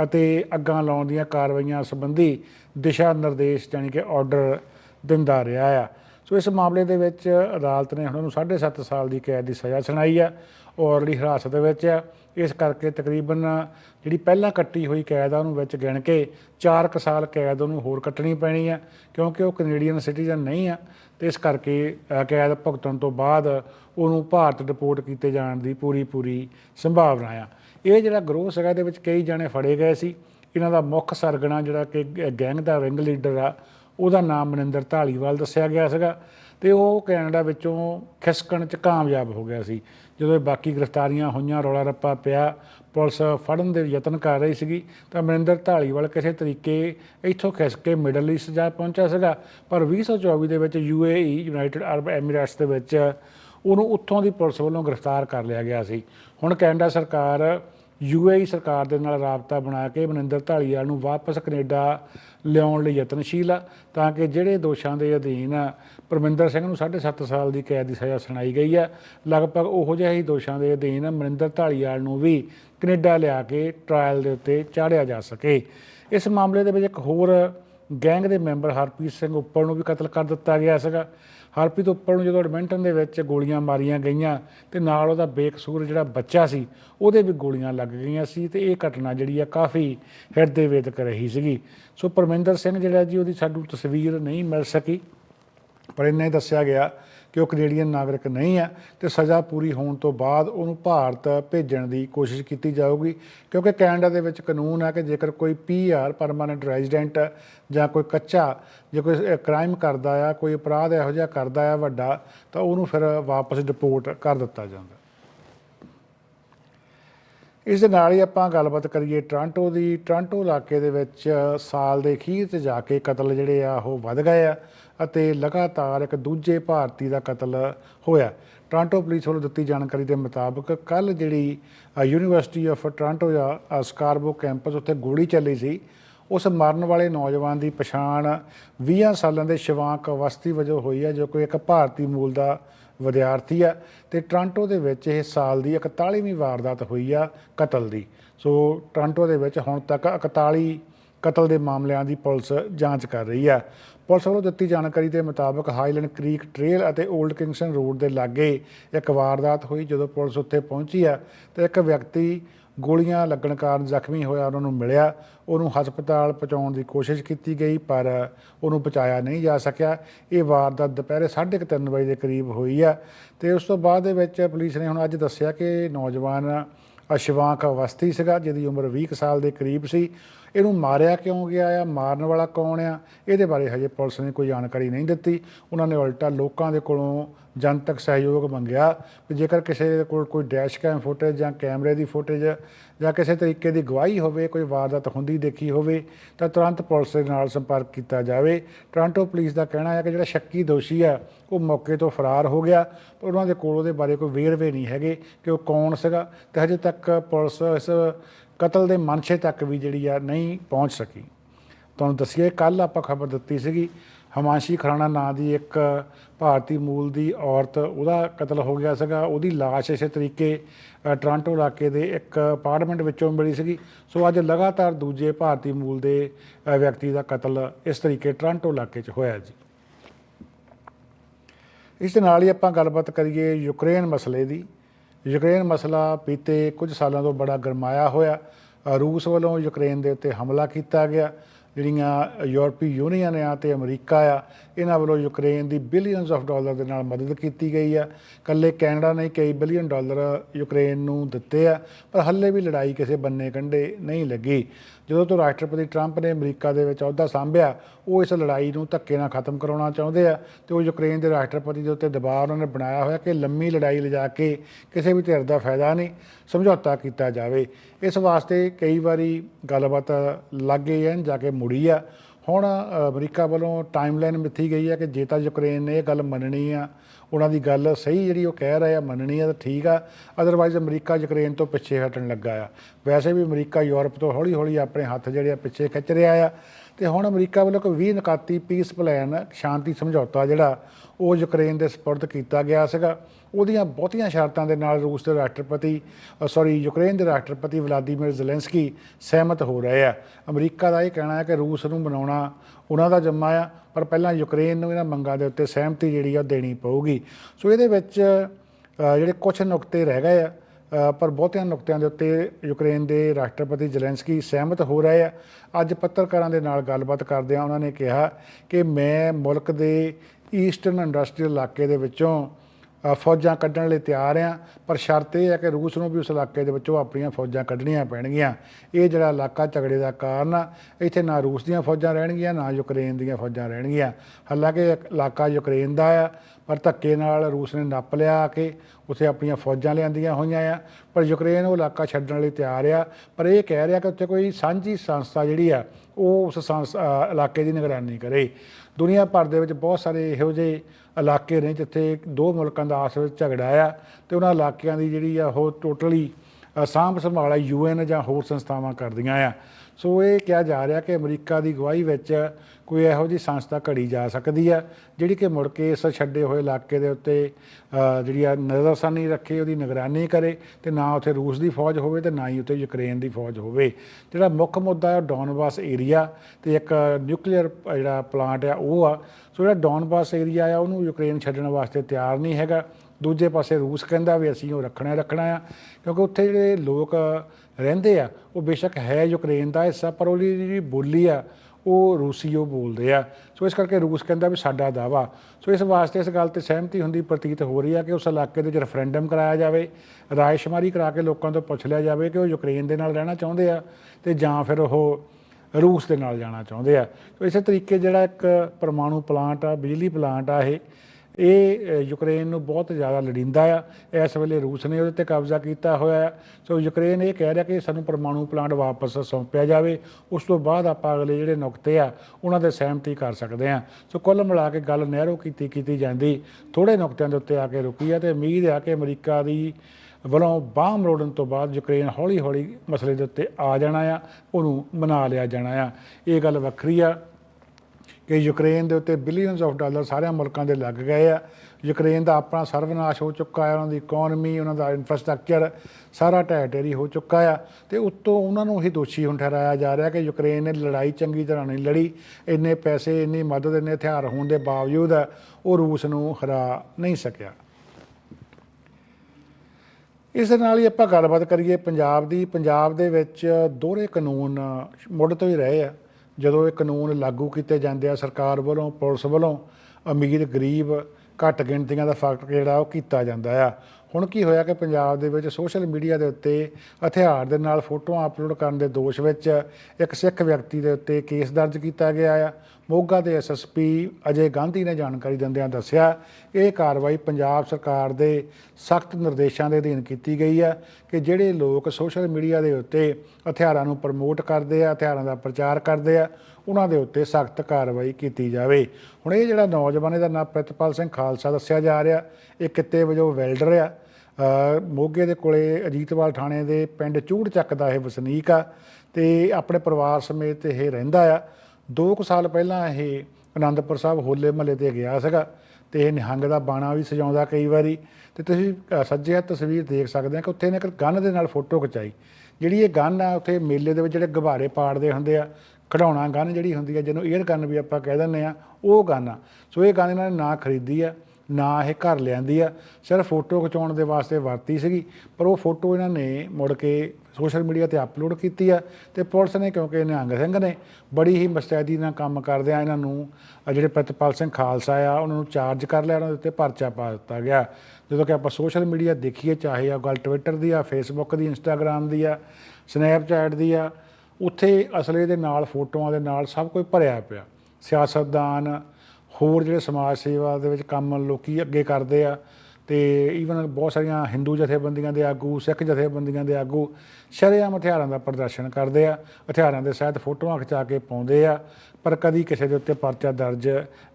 ਅਤੇ ਅੱਗਾਂ ਲਾਉਣ ਦੀਆਂ ਕਾਰਵਾਈਆਂ ਸੰਬੰਧੀ ਦਿਸ਼ਾ ਨਿਰਦੇਸ਼ ਜਾਣੀ ਕਿ ਆਰਡਰ ਦਿੰਦਾ ਰਿਹਾ ਆ। ਸੋ ਇਸ ਮਾਮਲੇ ਦੇ ਵਿੱਚ ਅਦਾਲਤ ਨੇ ਹੁਣ ਉਹਨੂੰ 7.5 ਸਾਲ ਦੀ ਕੈਦ ਦੀ ਸਜ਼ਾ ਸੁਣਾਈ ਆ। ਔਰ ਜਿਹੜੀ ਹਿਰਾਸਤ ਦੇ ਵਿੱਚ ਆ। ਇਸ ਕਰਕੇ ਤਕਰੀਬਨ ਜਿਹੜੀ ਪਹਿਲਾਂ ਕੱਟੀ ਹੋਈ ਕੈਦ ਆ, ਉਹਨੂੰ ਵਿੱਚ ਗਿਣ ਕੇ 4 ਸਾਲ ਕੈਦ ਉਹਨੂੰ ਹੋਰ ਕੱਟਣੀ ਪੈਣੀ ਆ, ਕਿਉਂਕਿ ਉਹ ਕੈਨੇਡੀਅਨ ਸਿਟੀਜ਼ਨ ਨਹੀਂ ਆ। ਤੇ ਇਸ ਕਰਕੇ ਕੈਦ ਭੁਗਤਣ ਤੋਂ ਬਾਅਦ ਉਹਨੂੰ ਭਾਰਤ ਡਿਪੋਰਟ ਕੀਤੇ ਜਾਣ ਦੀ ਪੂਰੀ ਪੂਰੀ ਸੰਭਾਵਨਾ ਆ। ਇਹ ਜਿਹੜਾ ਗਰੋਹ ਸੀਗਾ, ਇਹਦੇ ਵਿੱਚ ਕਈ ਜਣੇ ਫੜੇ ਗਏ ਸੀ। ਇਹਨਾਂ ਦਾ ਮੁੱਖ ਸਰਗਣਾ ਜਿਹੜਾ ਕਿ ਗੈਂਗ ਦਾ ਰਿੰਗ ਲੀਡਰ ਆ, ਉਹਦਾ ਨਾਮ ਮਨਿੰਦਰ ਢਾਲੀਵਾਲ ਦੱਸਿਆ ਗਿਆ ਸੀਗਾ। ਤੇ ਉਹ ਕੈਨੇਡਾ ਵਿੱਚੋਂ ਖਿਸਕਣ 'ਚ ਕਾਮਯਾਬ ਹੋ ਗਿਆ ਸੀ। ਜਦੋਂ ਇਹ ਬਾਕੀ ਗ੍ਰਿਫਤਾਰੀਆਂ ਹੋਈਆਂ, ਰੌਲਾ ਰੱਪਾ ਪਿਆ, ਪੁਲਿਸ ਫੜਨ ਦੇ ਯਤਨ ਕਰ ਰਹੀ ਸੀਗੀ, ਤਾਂ ਮਨਿੰਦਰ ਢਾਲੀਵਾਲ ਕਿਸੇ ਤਰੀਕੇ ਇੱਥੋਂ ਖਿਸਕ ਕੇ ਮਿਡਲ ਈਸਟ ਜਾ ਪਹੁੰਚਿਆ ਸੀਗਾ। ਪਰ 2024 ਦੇ ਵਿੱਚ ਯੂਏਈ ਯੂਨਾਈਟਿਡ ਅਰਬ ਐਮੀਰੇਟਸ ਦੇ ਵਿੱਚ ਉਹਨੂੰ ਉੱਥੋਂ ਦੀ ਪੁਲਿਸ ਵੱਲੋਂ ਗ੍ਰਿਫਤਾਰ ਕਰ ਲਿਆ ਗਿਆ ਸੀ। ਹੁਣ ਕੈਨੇਡਾ ਸਰਕਾਰ ਯੂਏਈ ਸਰਕਾਰ ਦੇ ਨਾਲ ਰਾਬਤਾ ਬਣਾ ਕੇ ਮਨਿੰਦਰ ਢਾਲੀਵਾਲ ਨੂੰ ਵਾਪਸ ਕੈਨੇਡਾ ਲਿਆਉਣ ਲਈ ਯਤਨਸ਼ੀਲ ਆ, ਤਾਂ ਕਿ ਜਿਹੜੇ ਦੋਸ਼ਾਂ ਦੇ ਅਧੀਨ ਪਰਮਿੰਦਰ ਸਿੰਘ ਨੂੰ 7.5 ਸਾਲ ਦੀ ਕੈਦ ਦੀ ਸਜ਼ਾ ਸੁਣਾਈ ਗਈ ਆ। ਲਗਭਗ ਉਹੋ ਜਿਹੇ ਹੀ ਦੋਸ਼ਾਂ ਦੇ ਅਧੀਨ ਮਨਿੰਦਰ ਢਾਲੀਵਾਲ ਨੂੰ ਵੀ ਕੈਨੇਡਾ ਲਿਆ ਕੇ ਟ੍ਰਾਇਲ ਦੇ ਉੱਤੇ ਚਾੜਿਆ ਜਾ ਸਕੇ। ਇਸ ਮਾਮਲੇ ਦੇ ਵਿੱਚ ਇੱਕ ਹੋਰ ਗੈਂਗ ਦੇ ਮੈਂਬਰ ਹਰਪ੍ਰੀਤ ਸਿੰਘ ਉੱਪਰ ਨੂੰ ਵੀ ਕਤਲ ਕਰ ਦਿੱਤਾ ਗਿਆ ਸੀਗਾ। ਹਰਪ੍ਰੀਤ ਉੱਪਰ ਨੂੰ ਜਦੋਂ ਐਡਮਿੰਟਨ ਦੇ ਵਿੱਚ ਗੋਲੀਆਂ ਮਾਰੀਆਂ ਗਈਆਂ ਤੇ ਨਾਲ ਉਹਦਾ ਬੇਕਸੂਰ ਜਿਹੜਾ ਬੱਚਾ ਸੀ, ਉਹਦੇ ਵੀ ਗੋਲੀਆਂ ਲੱਗ ਗਈਆਂ ਸੀ ਤੇ ਇਹ ਘਟਨਾ ਜਿਹੜੀ ਆ ਕਾਫੀ ਹਿਰਦੇ ਵੇਦਕ ਰਹੀ ਸੀਗੀ। ਸੋ ਪਰਮਿੰਦਰ ਸਿੰਘ ਜਿਹੜਾ ਜੀ, ਉਹਦੀ ਸਾਨੂੰ ਤਸਵੀਰ ਨਹੀਂ ਮਿਲ ਸਕੀ। ਪਰ ਇੰਨਾ ਹੀ ਦੱਸਿਆ ਗਿਆ ਕਿ ਉਹ ਕੈਨੇਡੀਅਨ ਨਾਗਰਿਕ ਨਹੀਂ ਹੈ ਤੇ ਸਜ਼ਾ ਪੂਰੀ ਹੋਣ ਤੋਂ ਬਾਅਦ ਉਹਨੂੰ ਭਾਰਤ ਭੇਜਣ ਦੀ ਕੋਸ਼ਿਸ਼ ਕੀਤੀ ਜਾਊਗੀ, ਕਿਉਂਕਿ ਕੈਨੇਡਾ ਦੇ ਵਿੱਚ ਕਾਨੂੰਨ ਹੈ ਕਿ ਜੇਕਰ ਕੋਈ ਪੀਆਰ ਪਰਮਾਨੈਂਟ ਰੈਜ਼ੀਡੈਂਟ ਜਾਂ ਕੋਈ ਕੱਚਾ, ਜੇ ਕੋਈ ਕ੍ਰਾਈਮ ਕਰਦਾ ਆ, ਕੋਈ ਅਪਰਾਧ ਇਹੋ ਜਿਹਾ ਕਰਦਾ ਆ ਵੱਡਾ, ਤਾਂ ਉਹਨੂੰ ਫਿਰ ਵਾਪਸ ਡਿਪੋਰਟ ਕਰ ਦਿੱਤਾ ਜਾਂਦਾ। ਇਸ ਦੇ ਨਾਲ ਹੀ ਆਪਾਂ ਗੱਲਬਾਤ ਕਰੀਏ ਟ੍ਰਾਂਟੋ ਦੀ। ਟ੍ਰਾਂਟੋ ਇਲਾਕੇ ਦੇ ਵਿੱਚ ਸਾਲ ਦੇ ਅਖੀਰ 'ਚ ਜਾ ਕੇ ਕਤਲ ਜਿਹੜੇ ਆ ਉਹ ਵੱਧ ਗਏ ਆ। ਅਤੇ ਲਗਾਤਾਰ ਇੱਕ ਦੂਜੇ ਭਾਰਤੀ ਦਾ ਕਤਲ ਹੋਇਆ। ਟ੍ਰਾਂਟੋ ਪੁਲਿਸ ਵੱਲੋਂ ਦਿੱਤੀ ਜਾਣਕਾਰੀ ਦੇ ਮੁਤਾਬਕ ਕੱਲ ਜਿਹੜੀ ਯੂਨੀਵਰਸਿਟੀ ਆਫ ਟ੍ਰਾਂਟੋ ਦਾ ਸਕਾਰਬੋ ਕੈਂਪਸ ਉੱਥੇ ਗੋਲੀ ਚੱਲੀ ਸੀ। ਉਸ ਮਰਨ ਵਾਲੇ ਨੌਜਵਾਨ ਦੀ ਪਛਾਣ 20 ਸਾਲਾਂ ਦੇ ਸ਼ਿਵਾਂਕ ਅਵਸਥੀ ਵਜੋਂ ਹੋਈ ਹੈ, ਜੋ ਕਿ ਇੱਕ ਭਾਰਤੀ ਮੂਲ ਦਾ ਵਿਦਿਆਰਥੀ ਆ ਤੇ ਟ੍ਰਾਂਟੋ ਦੇ ਵਿੱਚ ਇਹ ਸਾਲ ਦੀ 41ਵੀਂ ਵਾਰਦਾਤ ਹੋਈ ਆ ਕਤਲ ਦੀ। ਸੋ ਟ੍ਰਾਂਟੋ ਦੇ ਵਿੱਚ ਹੁਣ ਤੱਕ 41 ਕਤਲ ਦੇ ਮਾਮਲਿਆਂ ਦੀ ਪੁਲਿਸ ਜਾਂਚ ਕਰ ਰਹੀ ਆ ਪੁਲਿਸ ਵੱਲੋਂ ਦਿੱਤੀ ਜਾਣਕਾਰੀ ਦੇ ਮੁਤਾਬਕ ਹਾਈਲੈਂਡ ਕ੍ਰੀਕ ਟ੍ਰੇਲ ਅਤੇ 올ਡ ਕਿੰਗਸਨ ਰੋਡ ਦੇ ਲਾਗੇ ਇੱਕ ਵਾਰਦਾਤ ਹੋਈ ਜਦੋਂ ਪੁਲਿਸ ਉੱਥੇ ਪਹੁੰਚੀ ਆ ਤੇ ਇੱਕ ਵਿਅਕਤੀ ਗੋਲੀਆਂ ਲੱਗਣ ਕਾਰਨ ਜ਼ਖਮੀ ਹੋਇਆ, ਉਹਨਾਂ ਨੂੰ ਮਿਲਿਆ। ਉਹਨੂੰ ਹਸਪਤਾਲ ਪਹੁੰਚਾਉਣ ਦੀ ਕੋਸ਼ਿਸ਼ ਕੀਤੀ ਗਈ, ਪਰ ਉਹਨੂੰ ਪਹੁੰਚਾਇਆ ਨਹੀਂ ਜਾ ਸਕਿਆ। ਇਹ ਵਾਰਦਾਤ ਦੁਪਹਿਰੇ 3:30 ਵਜੇ ਦੇ ਕਰੀਬ ਹੋਈ ਆ ਤੇ ਉਸ ਤੋਂ ਬਾਅਦ ਦੇ ਵਿੱਚ ਪੁਲਿਸ ਨੇ ਹੁਣ ਅੱਜ ਦੱਸਿਆ ਕਿ ਨੌਜਵਾਨ ਅਸ਼ਵਾਂਕ ਅਵਸਥੀ ਸੀਗਾ, ਜਿਹਦੀ ਉਮਰ 20 ਕੁ ਸਾਲ ਦੇ ਕਰੀਬ ਸੀ। ਇਹਨੂੰ ਮਾਰਿਆ ਕਿਉਂ ਗਿਆ ਆ? ਮਾਰਨ ਵਾਲਾ ਕੌਣ ਆ? ਇਹਦੇ ਬਾਰੇ ਹਜੇ ਪੁਲਿਸ ਨੇ ਕੋਈ ਜਾਣਕਾਰੀ ਨਹੀਂ ਦਿੱਤੀ। ਉਹਨਾਂ ਨੇ ਉਲਟਾ ਲੋਕਾਂ ਦੇ ਕੋਲੋਂ ਜਨਤਕ ਸਹਿਯੋਗ ਮੰਗਿਆ ਵੀ ਜੇਕਰ ਕਿਸੇ ਕੋਲ ਕੋਈ ਡੈਸ਼ ਕੈਮ ਫੁਟੇਜ ਜਾਂ ਕੈਮਰੇ ਦੀ ਫੁਟੇਜ ਜਾਂ ਕਿਸੇ ਤਰੀਕੇ ਦੀ ਗਵਾਹੀ ਹੋਵੇ, ਕੋਈ ਵਾਰਦਾਤ ਹੁੰਦੀ ਦੇਖੀ ਹੋਵੇ, ਤਾਂ ਤੁਰੰਤ ਪੁਲਿਸ ਦੇ ਨਾਲ ਸੰਪਰਕ ਕੀਤਾ ਜਾਵੇ। ਟੋਰਾਂਟੋ ਪੁਲਿਸ ਦਾ ਕਹਿਣਾ ਹੈ ਕਿ ਜਿਹੜਾ ਸ਼ੱਕੀ ਦੋਸ਼ੀ ਆ, ਉਹ ਮੌਕੇ ਤੋਂ ਫਰਾਰ ਹੋ ਗਿਆ, ਪਰ ਉਹਨਾਂ ਦੇ ਕੋਲ ਉਹਦੇ ਬਾਰੇ ਕੋਈ ਵੇਰਵੇ ਨਹੀਂ ਹੈਗੇ ਕਿ ਉਹ ਕੌਣ ਸੀਗਾ, ਤੇ ਹਜੇ ਤੱਕ ਪੁਲਿਸ ਇਸ ਕਤਲ ਦੇ ਮਨਸ਼ੇ ਤੱਕ ਵੀ ਜਿਹੜੀ ਆ ਨਹੀਂ ਪਹੁੰਚ ਸਕੀ। ਤੁਹਾਨੂੰ ਦੱਸੀਏ ਕੱਲ ਆਪਾਂ ਖਬਰ ਦਿੱਤੀ ਸੀਗੀ, ਹਮਾਂਸ਼ੀ ਖਰਾਣਾ ਨਾਂ ਦੀ ਇੱਕ ਭਾਰਤੀ ਮੂਲ ਦੀ ਔਰਤ ਉਹਦਾ ਕਤਲ ਹੋ ਗਿਆ ਸੀਗਾ। ਉਹਦੀ ਲਾਸ਼ ਇਸੇ ਤਰੀਕੇ ਅ, ਇਲਾਕੇ ਦੇ ਇੱਕ ਅਪਾਰਟਮੈਂਟ ਵਿੱਚੋਂ ਮਿਲੀ ਸੀਗੀ। ਸੋ ਅੱਜ ਲਗਾਤਾਰ ਦੂਜੇ ਭਾਰਤੀ ਮੂਲ ਦੇ ਵਿਅਕਤੀ ਦਾ ਕਤਲ ਇਸ ਤਰੀਕੇ ਟੋਰਾਂਟੋ ਇਲਾਕੇ 'ਚ ਹੋਇਆ ਜੀ। ਇਸ ਦੇ ਨਾਲ ਹੀ ਆਪਾਂ ਗੱਲਬਾਤ ਕਰੀਏ ਯੂਕਰੇਨ ਮਸਲੇ ਦੀ। ਯੂਕਰੇਨ ਮਸਲਾ ਬੀਤੇ ਕੁਝ ਸਾਲਾਂ ਤੋਂ ਬੜਾ ਗਰਮਾਇਆ ਹੋਇਆ। ਰੂਸ ਵੱਲੋਂ ਯੂਕਰੇਨ ਦੇ ਉੱਤੇ ਹਮਲਾ ਕੀਤਾ ਗਿਆ। ਜਿਹੜੀਆਂ ਯੂਰਪੀ ਯੂਨੀਅਨ ਆ ਤੇ ਅਮਰੀਕਾ ਆ, ਇਹਨਾਂ ਵੱਲੋਂ ਯੂਕਰੇਨ ਦੀ ਬਿਲੀਅਨਸ ਆਫ ਡਾਲਰ ਦੇ ਨਾਲ ਮਦਦ ਕੀਤੀ ਗਈ ਆ। ਕੱਲੇ ਕੈਨੇਡਾ ਨੇ ਕਈ ਬਿਲੀਅਨ ਡਾਲਰ ਯੂਕਰੇਨ ਨੂੰ ਦਿੱਤੇ ਆ, ਪਰ ਹੱਲੇ ਵੀ ਲੜਾਈ ਕਿਸੇ ਬੰਨੇ ਕੰਢੇ ਨਹੀਂ ਲੱਗੀ। ਜਦੋਂ ਤੋਂ ਰਾਸ਼ਟਰਪਤੀ ਟਰੰਪ ਨੇ ਅਮਰੀਕਾ ਦੇ ਵਿੱਚ ਅਹੁਦਾ ਸੰਭਿਆ, ਉਹ ਇਸ ਲੜਾਈ ਨੂੰ ਧੱਕੇ ਨਾਲ ਖਤਮ ਕਰਾਉਣਾ ਚਾਹੁੰਦੇ ਆ ਤੇ ਉਹ ਯੂਕਰੇਨ ਦੇ ਰਾਸ਼ਟਰਪਤੀ ਦੇ ਉੱਤੇ ਦਬਾਅ ਉਹਨਾਂ ਨੇ ਬਣਾਇਆ ਹੋਇਆ ਕਿ ਲੰਮੀ ਲੜਾਈ ਲਿਜਾ ਕੇ ਕਿਸੇ ਵੀ ਧਿਰ ਦਾ ਫਾਇਦਾ ਨਹੀਂ, ਸਮਝੌਤਾ ਕੀਤਾ ਜਾਵੇ। ਇਸ ਵਾਸਤੇ ਕਈ ਵਾਰੀ ਗੱਲਬਾਤ ਲੱਗੇ ਐਨ, ਜਾ ਕੇ ਮੁੜੀ ਆ। ਹੁਣ ਅਮਰੀਕਾ ਵੱਲੋਂ ਟਾਈਮਲਾਈਨ ਮਿੱਥੀ ਗਈ ਹੈ ਕਿ ਜੇ ਤਾਂ ਯੂਕਰੇਨ ਨੇ ਇਹ ਗੱਲ ਮੰਨਣੀ ਆ ਉਹਨਾਂ ਦੀ ਗੱਲ ਸਹੀ ਜਿਹੜੀ ਉਹ ਕਹਿ ਰਹੇ ਆ, ਮੰਨਣੀ ਆ ਤਾਂ ਠੀਕ ਆ। ਅਦਰਵਾਈਜ਼ ਅਮਰੀਕਾ ਯੂਕਰੇਨ ਤੋਂ ਪਿੱਛੇ ਹਟਣ ਲੱਗਾ ਆ। ਵੈਸੇ ਵੀ ਅਮਰੀਕਾ ਯੂਰਪ ਤੋਂ ਹੌਲੀ ਹੌਲੀ ਆਪਣੇ ਹੱਥ ਜਿਹੜੇ ਆ ਪਿੱਛੇ ਖਿੱਚ ਰਿਹਾ ਆ। ਤੇ ਹੁਣ ਅਮਰੀਕਾ ਵੱਲੋਂ ਕੋਈ 20 ਨਕਾਤੀ ਪੀਸ ਪਲਾਨ ਸ਼ਾਂਤੀ ਸਮਝੌਤਾ ਜਿਹੜਾ, ਉਹ ਯੂਕਰੇਨ ਦੇ ਸਪੁਰਦ ਕੀਤਾ ਗਿਆ ਸੀਗਾ। ਉਹਦੀਆਂ ਬਹੁਤੀਆਂ ਸ਼ਰਤਾਂ ਦੇ ਨਾਲ ਰੂਸ ਦੇ ਰਾਸ਼ਟਰਪਤੀ ਸੌਰੀ ਯੂਕਰੇਨ ਦੇ ਰਾਸ਼ਟਰਪਤੀ ਵਲਾਦੀਮੀਰ ਜ਼ੈਲੈਂਸਕੀ ਸਹਿਮਤ ਹੋ ਰਹੇ ਆ। ਅਮਰੀਕਾ ਦਾ ਇਹ ਕਹਿਣਾ ਹੈ ਕਿ ਰੂਸ ਨੂੰ ਬਣਾਉਣਾ ਉਹਨਾਂ ਦਾ ਜੰਮਾ ਆ। ਪਰ ਪਹਿਲਾਂ ਯੂਕਰੇਨ ਨੂੰ ਇਹਨਾਂ ਮੰਗਾਂ ਦੇ ਉੱਤੇ ਸਹਿਮਤੀ ਜਿਹੜੀ ਆ ਦੇਣੀ ਪਊਗੀ। ਸੋ ਇਹਦੇ ਵਿੱਚ ਜਿਹੜੇ ਕੁਝ ਨੁਕਤੇ ਰਹਿ ਗਏ ਆ ਪਰ ਬਹੁਤਿਆਂ ਨੁਕਤਿਆਂ ਦੇ ਉੱਤੇ ਯੂਕਰੇਨ ਦੇ ਰਾਸ਼ਟਰਪਤੀ ਜ਼ੈਲੈਂਸਕੀ ਸਹਿਮਤ ਹੋ ਰਹੇ ਆ। ਅੱਜ ਪੱਤਰਕਾਰਾਂ ਦੇ ਨਾਲ ਗੱਲਬਾਤ ਕਰਦਿਆਂ ਉਹਨਾਂ ਨੇ ਕਿਹਾ ਕਿ ਮੈਂ ਮੁਲਕ ਦੇ ਈਸਟਰਨ ਇੰਡਸਟਰੀਅਲ ਇਲਾਕੇ ਦੇ ਵਿੱਚੋਂ ਫੌਜਾਂ ਕੱਢਣ ਲਈ ਤਿਆਰ ਆ, ਪਰ ਸ਼ਰਤ ਇਹ ਹੈ ਕਿ ਰੂਸ ਨੂੰ ਵੀ ਉਸ ਇਲਾਕੇ ਦੇ ਵਿੱਚੋਂ ਆਪਣੀਆਂ ਫੌਜਾਂ ਕੱਢਣੀਆਂ ਪੈਣਗੀਆਂ। ਇਹ ਜਿਹੜਾ ਇਲਾਕਾ ਝਗੜੇ ਦਾ ਕਾਰਨ ਆ, ਇੱਥੇ ਨਾ ਰੂਸ ਦੀਆਂ ਫੌਜਾਂ ਰਹਿਣਗੀਆਂ, ਨਾ ਯੂਕਰੇਨ ਦੀਆਂ ਫੌਜਾਂ ਰਹਿਣਗੀਆਂ। ਹਾਲਾਂਕਿ ਇਲਾਕਾ ਯੂਕਰੇਨ ਦਾ ਆ ਪਰ ਧੱਕੇ ਨਾਲ ਰੂਸ ਨੇ ਨੱਪ ਲਿਆ ਆ ਕੇ ਉੱਥੇ ਆਪਣੀਆਂ ਫੌਜਾਂ ਲਿਆਂਦੀਆਂ ਹੋਈਆਂ ਆ। ਪਰ ਯੂਕਰੇਨ ਉਹ ਇਲਾਕਾ ਛੱਡਣ ਲਈ ਤਿਆਰ ਆ। ਪਰ ਇਹ ਕਹਿ ਰਿਹਾ ਕਿ ਉੱਥੇ ਕੋਈ ਸਾਂਝੀ ਸੰਸਥਾ ਜਿਹੜੀ ਆ, ਉਹ ਉਸ ਸੰਸ- ਇਲਾਕੇ ਦੀ ਨਿਗਰਾਨੀ ਕਰੇ। ਦੁਨੀਆ ਭਰ ਦੇ ਵਿੱਚ ਬਹੁਤ ਸਾਰੇ ਇਹੋ ਜਿਹੇ ਇਲਾਕੇ ਨੇ ਜਿੱਥੇ ਦੋ ਮੁਲਕਾਂ ਦਾ ਆਪਸ ਵਿੱਚ ਝਗੜਾ ਆ ਤੇ ਉਹਨਾਂ ਇਲਾਕਿਆਂ ਦੀ ਜਿਹੜੀ ਆ ਉਹ ਟੋਟਲੀ ਸਾਂਭ ਸੰਭਾਲ ਯੂਐਨ ਜਾਂ ਹੋਰ ਸੰਸਥਾਵਾਂ ਕਰਦੀਆਂ ਆ। ਸੋ ਇਹ ਕਿਹਾ ਜਾ ਰਿਹਾ ਕਿ ਅਮਰੀਕਾ ਦੀ ਗਵਾਹੀ ਵਿੱਚ ਕੋਈ ਇਹੋ ਜਿਹੀ ਸੰਸਥਾ ਘੜੀ ਜਾ ਸਕਦੀ ਆ ਜਿਹੜੀ ਕਿ ਮੁੜ ਕੇ ਇਸ ਛੱਡੇ ਹੋਏ ਇਲਾਕੇ ਦੇ ਉੱਤੇ ਜਿਹੜੀ ਆ ਨਜ਼ਰਸਾਨੀ ਰੱਖੇ, ਉਹਦੀ ਨਿਗਰਾਨੀ ਕਰੇ ਤੇ ਨਾ ਉੱਥੇ ਰੂਸ ਦੀ ਫੌਜ ਹੋਵੇ ਤੇ ਨਾ ਹੀ ਉੱਥੇ ਯੂਕਰੇਨ ਦੀ ਫੌਜ ਹੋਵੇ। ਜਿਹੜਾ ਮੁੱਖ ਮੁੱਦਾ ਹੈ ਡੌਨਬਾਸ ਏਰੀਆ ਤੇ ਇੱਕ ਨਿਊਕਲੀਅਰ ਜਿਹੜਾ ਪਲਾਂਟ ਆ ਉਹ ਆ। ਸੋ ਜਿਹੜਾ ਡੌਨਬਾਸ ਏਰੀਆ ਆ, ਉਹਨੂੰ ਯੂਕਰੇਨ ਛੱਡਣ ਵਾਸਤੇ ਤਿਆਰ ਨਹੀਂ ਹੈਗਾ। ਦੂਜੇ ਪਾਸੇ ਰੂਸ ਕਹਿੰਦਾ ਵੀ ਅਸੀਂ ਉਹ ਰੱਖਣਾ ਹੀ ਰੱਖਣਾ ਆ, ਕਿਉਂਕਿ ਉੱਥੇ ਜਿਹੜੇ ਲੋਕ ਰਹਿੰਦੇ ਆ, ਉਹ ਬੇਸ਼ੱਕ ਹੈ ਯੂਕਰੇਨ ਦਾ ਹਿੱਸਾ, ਪਰ ਉਹਦੀ ਜਿਹੜੀ ਬੋਲੀ ਆ, ਉਹ ਰੂਸੀ ਉਹ ਬੋਲਦੇ ਆ। ਸੋ ਇਸ ਕਰਕੇ ਰੂਸ ਕਹਿੰਦਾ ਵੀ ਸਾਡਾ ਦਾਵਾ ਸੋ ਇਸ ਵਾਸਤੇ ਇਸ ਗੱਲ ਤੇ ਸਹਿਮਤੀ ਹੁੰਦੀ ਪ੍ਰਤੀਤ ਹੋ ਰਹੀ ਆ ਕਿ ਉਸ ਇਲਾਕੇ ਦੇ ਵਿੱਚ ਰੈਫਰੈਂਡਮ ਕਰਾਇਆ ਜਾਵੇ, ਰਾਇਸ਼ਮਾਰੀ ਕਰਾ ਕੇ ਲੋਕਾਂ ਤੋਂ ਪੁੱਛ ਲਿਆ ਜਾਵੇ ਕਿ ਉਹ ਯੂਕਰੇਨ ਦੇ ਨਾਲ ਰਹਿਣਾ ਚਾਹੁੰਦੇ ਆ ਤੇ ਜਾਂ ਫਿਰ ਉਹ ਰੂਸ ਦੇ ਨਾਲ ਜਾਣਾ ਚਾਹੁੰਦੇ ਆ। ਸੋ ਇਸੇ ਤਰੀਕੇ ਜਿਹੜਾ ਇੱਕ ਪਰਮਾਣੂ ਪਲਾਂਟ ਆ, ਬਿਜਲੀ ਪਲਾਂਟ ਆ ਇਹ ਇਹ ਯੂਕਰੇਨ ਨੂੰ ਬਹੁਤ ਜ਼ਿਆਦਾ ਲੜਿੰਦਾ ਆ। ਇਸ ਵੇਲੇ ਰੂਸ ਨੇ ਉਹਦੇ ਤੇ ਕਬਜ਼ਾ ਕੀਤਾ ਹੋਇਆ ਹੈ ਸੋ ਯੂਕਰੇਨ ਇਹ ਕਹਿ ਰਿਹਾ ਕਿ ਸਾਨੂੰ ਪਰਮਾਣੂ ਪਲਾਂਟ ਵਾਪਸ ਸੌਂਪਿਆ ਜਾਵੇ। ਉਸ ਤੋਂ ਬਾਅਦ ਆਪਾਂ ਅਗਲੇ ਜਿਹੜੇ ਨੁਕਤੇ ਆ, ਉਹਨਾਂ ਦੇ ਸਹਿਮਤੀ ਕਰ ਸਕਦੇ ਆ। ਸੋ ਕੁੱਲ ਮਿਲਾ ਕੇ ਗੱਲ ਨਹਿਰੋ ਕੀਤੀ ਕੀਤੀ ਜਾਂਦੀ। ਥੋੜੇ ਨੁਕਤਿਆਂ ਦੇ ਉੱਤੇ ਆ ਕੇ ਰੁਕੀ ਆ ਤੇ ਉਮੀਦ ਆ ਕਿ ਅਮਰੀਕਾ ਦੀ ਵੱਲੋਂ ਬਾਹ ਮਰੋੜਨ ਤੋਂ ਬਾਅਦ ਯੂਕਰੇਨ ਹੌਲੀ ਹੌਲੀ ਮਸਲੇ ਦੇ ਉੱਤੇ ਆ ਜਾਣਾ ਆ, ਉਹਨੂੰ ਮਨਾ ਲਿਆ ਜਾਣਾ ਆ। ਇਹ ਗੱਲ ਵੱਖਰੀ ਆ। ਕਿ ਯੂਕਰੇਨ ਦੇ ਉੱਤੇ ਬਿਲੀਅਨਸ ਆਫ ਡਾਲਰ ਸਾਰਿਆਂ ਮੁਲਕਾਂ ਦੇ ਲੱਗ ਗਏ ਆ। ਯੂਕਰੇਨ ਦਾ ਆਪਣਾ ਸਰਵਨਾਸ਼ ਹੋ ਚੁੱਕਾ ਹੈ, ਉਹਨਾਂ ਦੀ ਇਕਨੋਮੀ ਉਹਨਾਂ ਦਾ ਇਨਫਰਾਸਟ੍ਰਕਚਰ ਸਾਰਾ ਢਹਿ ਢੇਰੀ ਹੋ ਚੁੱਕਾ ਆ ਤੇ ਉੱਤੋਂ ਉਹਨਾਂ ਨੂੰ ਹੀ ਦੋਸ਼ੀ ਹੁਣ ਠਹਿਰਾਇਆ ਜਾ ਰਿਹਾ ਕਿ ਯੂਕਰੇਨ ਨੇ ਲੜਾਈ ਚੰਗੀ ਤਰ੍ਹਾਂ ਨਹੀਂ ਲੜੀ, ਇੰਨੇ ਪੈਸੇ, ਇੰਨੀ ਮਦਦ, ਇੰਨੇ ਹਥਿਆਰ ਹੋਣ ਦੇ ਬਾਵਜੂਦ ਉਹ ਰੂਸ ਨੂੰ ਹਰਾ ਨਹੀਂ ਸਕਿਆ। ਇਸ ਦੇ ਨਾਲ ਹੀ ਆਪਾਂ ਗੱਲਬਾਤ ਕਰੀਏ ਪੰਜਾਬ ਦੀ। ਪੰਜਾਬ ਦੇ ਵਿੱਚ ਦੋਹਰੇ ਕਾਨੂੰਨ ਮੁੱਢ ਤੋਂ ਹੀ ਰਹੇ ਆ। ਜਦੋਂ ਇਹ ਕਾਨੂੰਨ ਲਾਗੂ ਕੀਤੇ ਜਾਂਦੇ ਆ ਸਰਕਾਰ ਵੱਲੋਂ, ਪੁਲਿਸ ਵੱਲੋਂ, ਅਮੀਰ, ਗਰੀਬ, ਘੱਟ ਗਿਣਤੀਆਂ ਦਾ ਫ਼ਰਕ ਜਿਹੜਾ ਉਹ ਕੀਤਾ ਜਾਂਦਾ ਆ। ਹੁਣ ਕੀ ਹੋਇਆ ਕਿ ਪੰਜਾਬ ਦੇ ਵਿੱਚ ਸੋਸ਼ਲ ਮੀਡੀਆ ਦੇ ਉੱਤੇ ਹਥਿਆਰ ਦੇ ਨਾਲ ਫੋਟੋਆਂ ਅਪਲੋਡ ਕਰਨ ਦੇ ਦੋਸ਼ ਵਿੱਚ ਇੱਕ ਸਿੱਖ ਵਿਅਕਤੀ ਦੇ ਉੱਤੇ ਕੇਸ ਦਰਜ ਕੀਤਾ ਗਿਆ ਆ। ਮੋਗਾ ਦੇ ਐਸਐਸਪੀ ਅਜੇ ਗਾਂਧੀ ਨੇ ਜਾਣਕਾਰੀ ਦਿੰਦਿਆਂ ਦੱਸਿਆ, ਇਹ ਕਾਰਵਾਈ ਪੰਜਾਬ ਸਰਕਾਰ ਦੇ ਸਖਤ ਨਿਰਦੇਸ਼ਾਂ ਦੇ ਅਧੀਨ ਕੀਤੀ ਗਈ ਹੈ ਕਿ ਜਿਹੜੇ ਲੋਕ ਸੋਸ਼ਲ ਮੀਡੀਆ ਦੇ ਉੱਤੇ ਹਥਿਆਰਾਂ ਨੂੰ ਪ੍ਰਮੋਟ ਕਰਦੇ ਆ, ਹਥਿਆਰਾਂ ਦਾ ਪ੍ਰਚਾਰ ਕਰਦੇ ਆ ਉਹਨਾਂ ਦੇ ਉੱਤੇ ਸਖਤ ਕਾਰਵਾਈ ਕੀਤੀ ਜਾਵੇ। ਹੁਣ ਇਹ ਜਿਹੜਾ ਨੌਜਵਾਨ ਇਹਦਾ ਨਾਮ ਪ੍ਰਿਤਪਾਲ ਸਿੰਘ ਖਾਲਸਾ ਦੱਸਿਆ ਜਾ ਰਿਹਾ। ਇਹ ਕਿੱਤੇ ਵਜੋਂ ਵੈਲਡਰ ਆ। ਮੋਗੇ ਦੇ ਕੋਲੇ ਅਜੀਤਵਾਲ ਥਾਣੇ ਦੇ ਪਿੰਡ ਚੂੜ ਚੱਕ ਦਾ ਇਹ ਵਸਨੀਕ ਆ ਤੇ ਆਪਣੇ ਪਰਿਵਾਰ ਸਮੇਤ ਇਹ ਰਹਿੰਦਾ ਆ। 2 ਕੁ ਸਾਲ ਪਹਿਲਾਂ ਇਹ ਆਨੰਦਪੁਰ ਸਾਹਿਬ ਹੋਲੇ ਮਹੱਲੇ ਤੇ ਗਿਆ ਸੀਗਾ ਤੇ ਇਹ ਨਿਹੰਗ ਦਾ ਬਾਣਾ ਵੀ ਸਜਾਉਂਦਾ ਕਈ ਵਾਰੀ। ਤੇ ਤੁਸੀਂ ਸੱਜੇ ਹੱਥ ਤਸਵੀਰ ਦੇਖ ਸਕਦੇ ਆ ਕਿ ਉੱਥੇ ਇਹਨੇ ਇੱਕ ਗਨ ਦੇ ਨਾਲ ਫੋਟੋ ਖਿਚਾਈ। ਜਿਹੜੀ ਇਹ ਗਨ ਆ, ਉੱਥੇ ਮੇਲੇ ਦੇ ਵਿੱਚ ਜਿਹੜੇ ਗੁਬਾਰੇ ਪਾੜਦੇ ਹੁੰਦੇ ਆ ਕਢਾਉਣਾ ਗਨ ਜਿਹੜੀ ਹੁੰਦੀ ਆ ਜਿਹਨੂੰ 에ਅਰ ਗਨ ਵੀ ਆਪਾਂ ਕਹਿ ਦਿੰਦੇ ਆ ਉਹ ਗਨ ਆ। ਸੋ ਇਹ ਗਨ ਇਹਨਾਂ ਨੇ ਨਾ ਖਰੀਦੀ ਆ, ਨਾ ਇਹ ਘਰ ਲਿਆਂਦੀ ਆ। ਸਿਰਫ ਫੋਟੋ ਖਿਚਾਉਣ ਦੇ ਵਾਸਤੇ ਵਰਤੀ ਸੀਗੀ, ਪਰ ਉਹ ਫੋਟੋ ਇਹਨਾਂ ਨੇ ਮੁੜ ਕੇ ਸੋਸ਼ਲ ਮੀਡੀਆ ਤੇ ਅਪਲੋਡ ਕੀਤੀ ਆ ਤੇ ਪੁਲਿਸ ਨੇ, ਕਿਉਂਕਿ ਨਿਹੰਗ ਸਿੰਘ ਨੇ, ਬੜੀ ਹੀ ਮਸਤੈਦੀ ਨਾਲ ਕੰਮ ਕਰਦੇ ਆ ਇਹਨਾਂ ਨੂੰ। ਜਿਹੜੇ ਪ੍ਰਤਪਾਲ ਸਿੰਘ ਖਾਲਸਾ ਆ, ਉਹਨਾਂ ਨੂੰ ਚਾਰਜ ਕਰ ਲਿਆ, ਉਹਨਾਂ ਦੇ ਉੱਤੇ ਪਰਚਾ ਪਾ ਦਿੱਤਾ ਗਿਆ। ਜਦੋਂ ਕਿ ਆਪਾਂ ਸੋਸ਼ਲ ਮੀਡੀਆ ਦੇਖੀਏ, ਚਾਹੇ ਆ ਗੱਲ ਟਵਿੱਟਰ ਦੀ ਆ ਫੇਸਬੁੱਕ ਦੀ ਇੰਸਟਾਗ੍ਰam ਦੀ ਆ ਸਨੈਪਚੈਟ ਦੀ ਆ ਉੱਥੇ ਅਸਲੇ ਦੇ ਨਾਲ, ਫੋਟੋਆਂ ਦੇ ਨਾਲ ਸਭ ਕੁਝ ਭਰਿਆ ਪਿਆ। ਸਿਆਸਤਦਾਨ, ਹੋਰ ਜਿਹੜੇ ਸਮਾਜ ਸੇਵਾ ਦੇ ਵਿੱਚ ਕੰਮ ਲੋਕੀ ਅੱਗੇ ਕਰਦੇ ਆ, ਤੇ ਈਵਨ ਬਹੁਤ ਸਾਰੀਆਂ ਹਿੰਦੂ ਜਥੇਬੰਦੀਆਂ ਦੇ ਆਗੂ ਸਿੱਖ ਜਥੇਬੰਦੀਆਂ ਦੇ ਆਗੂ ਸ਼ਰੇਆਮ ਹਥਿਆਰਾਂ ਦਾ ਪ੍ਰਦਰਸ਼ਨ ਕਰਦੇ ਆ। ਹਥਿਆਰਾਂ ਦੇ ਸਹਿਤ ਫੋਟੋਆਂ ਖਿਚਾ ਕੇ ਪਾਉਂਦੇ ਆ, ਪਰ ਕਦੀ ਕਿਸੇ ਦੇ ਉੱਤੇ ਪਰਚਾ ਦਰਜ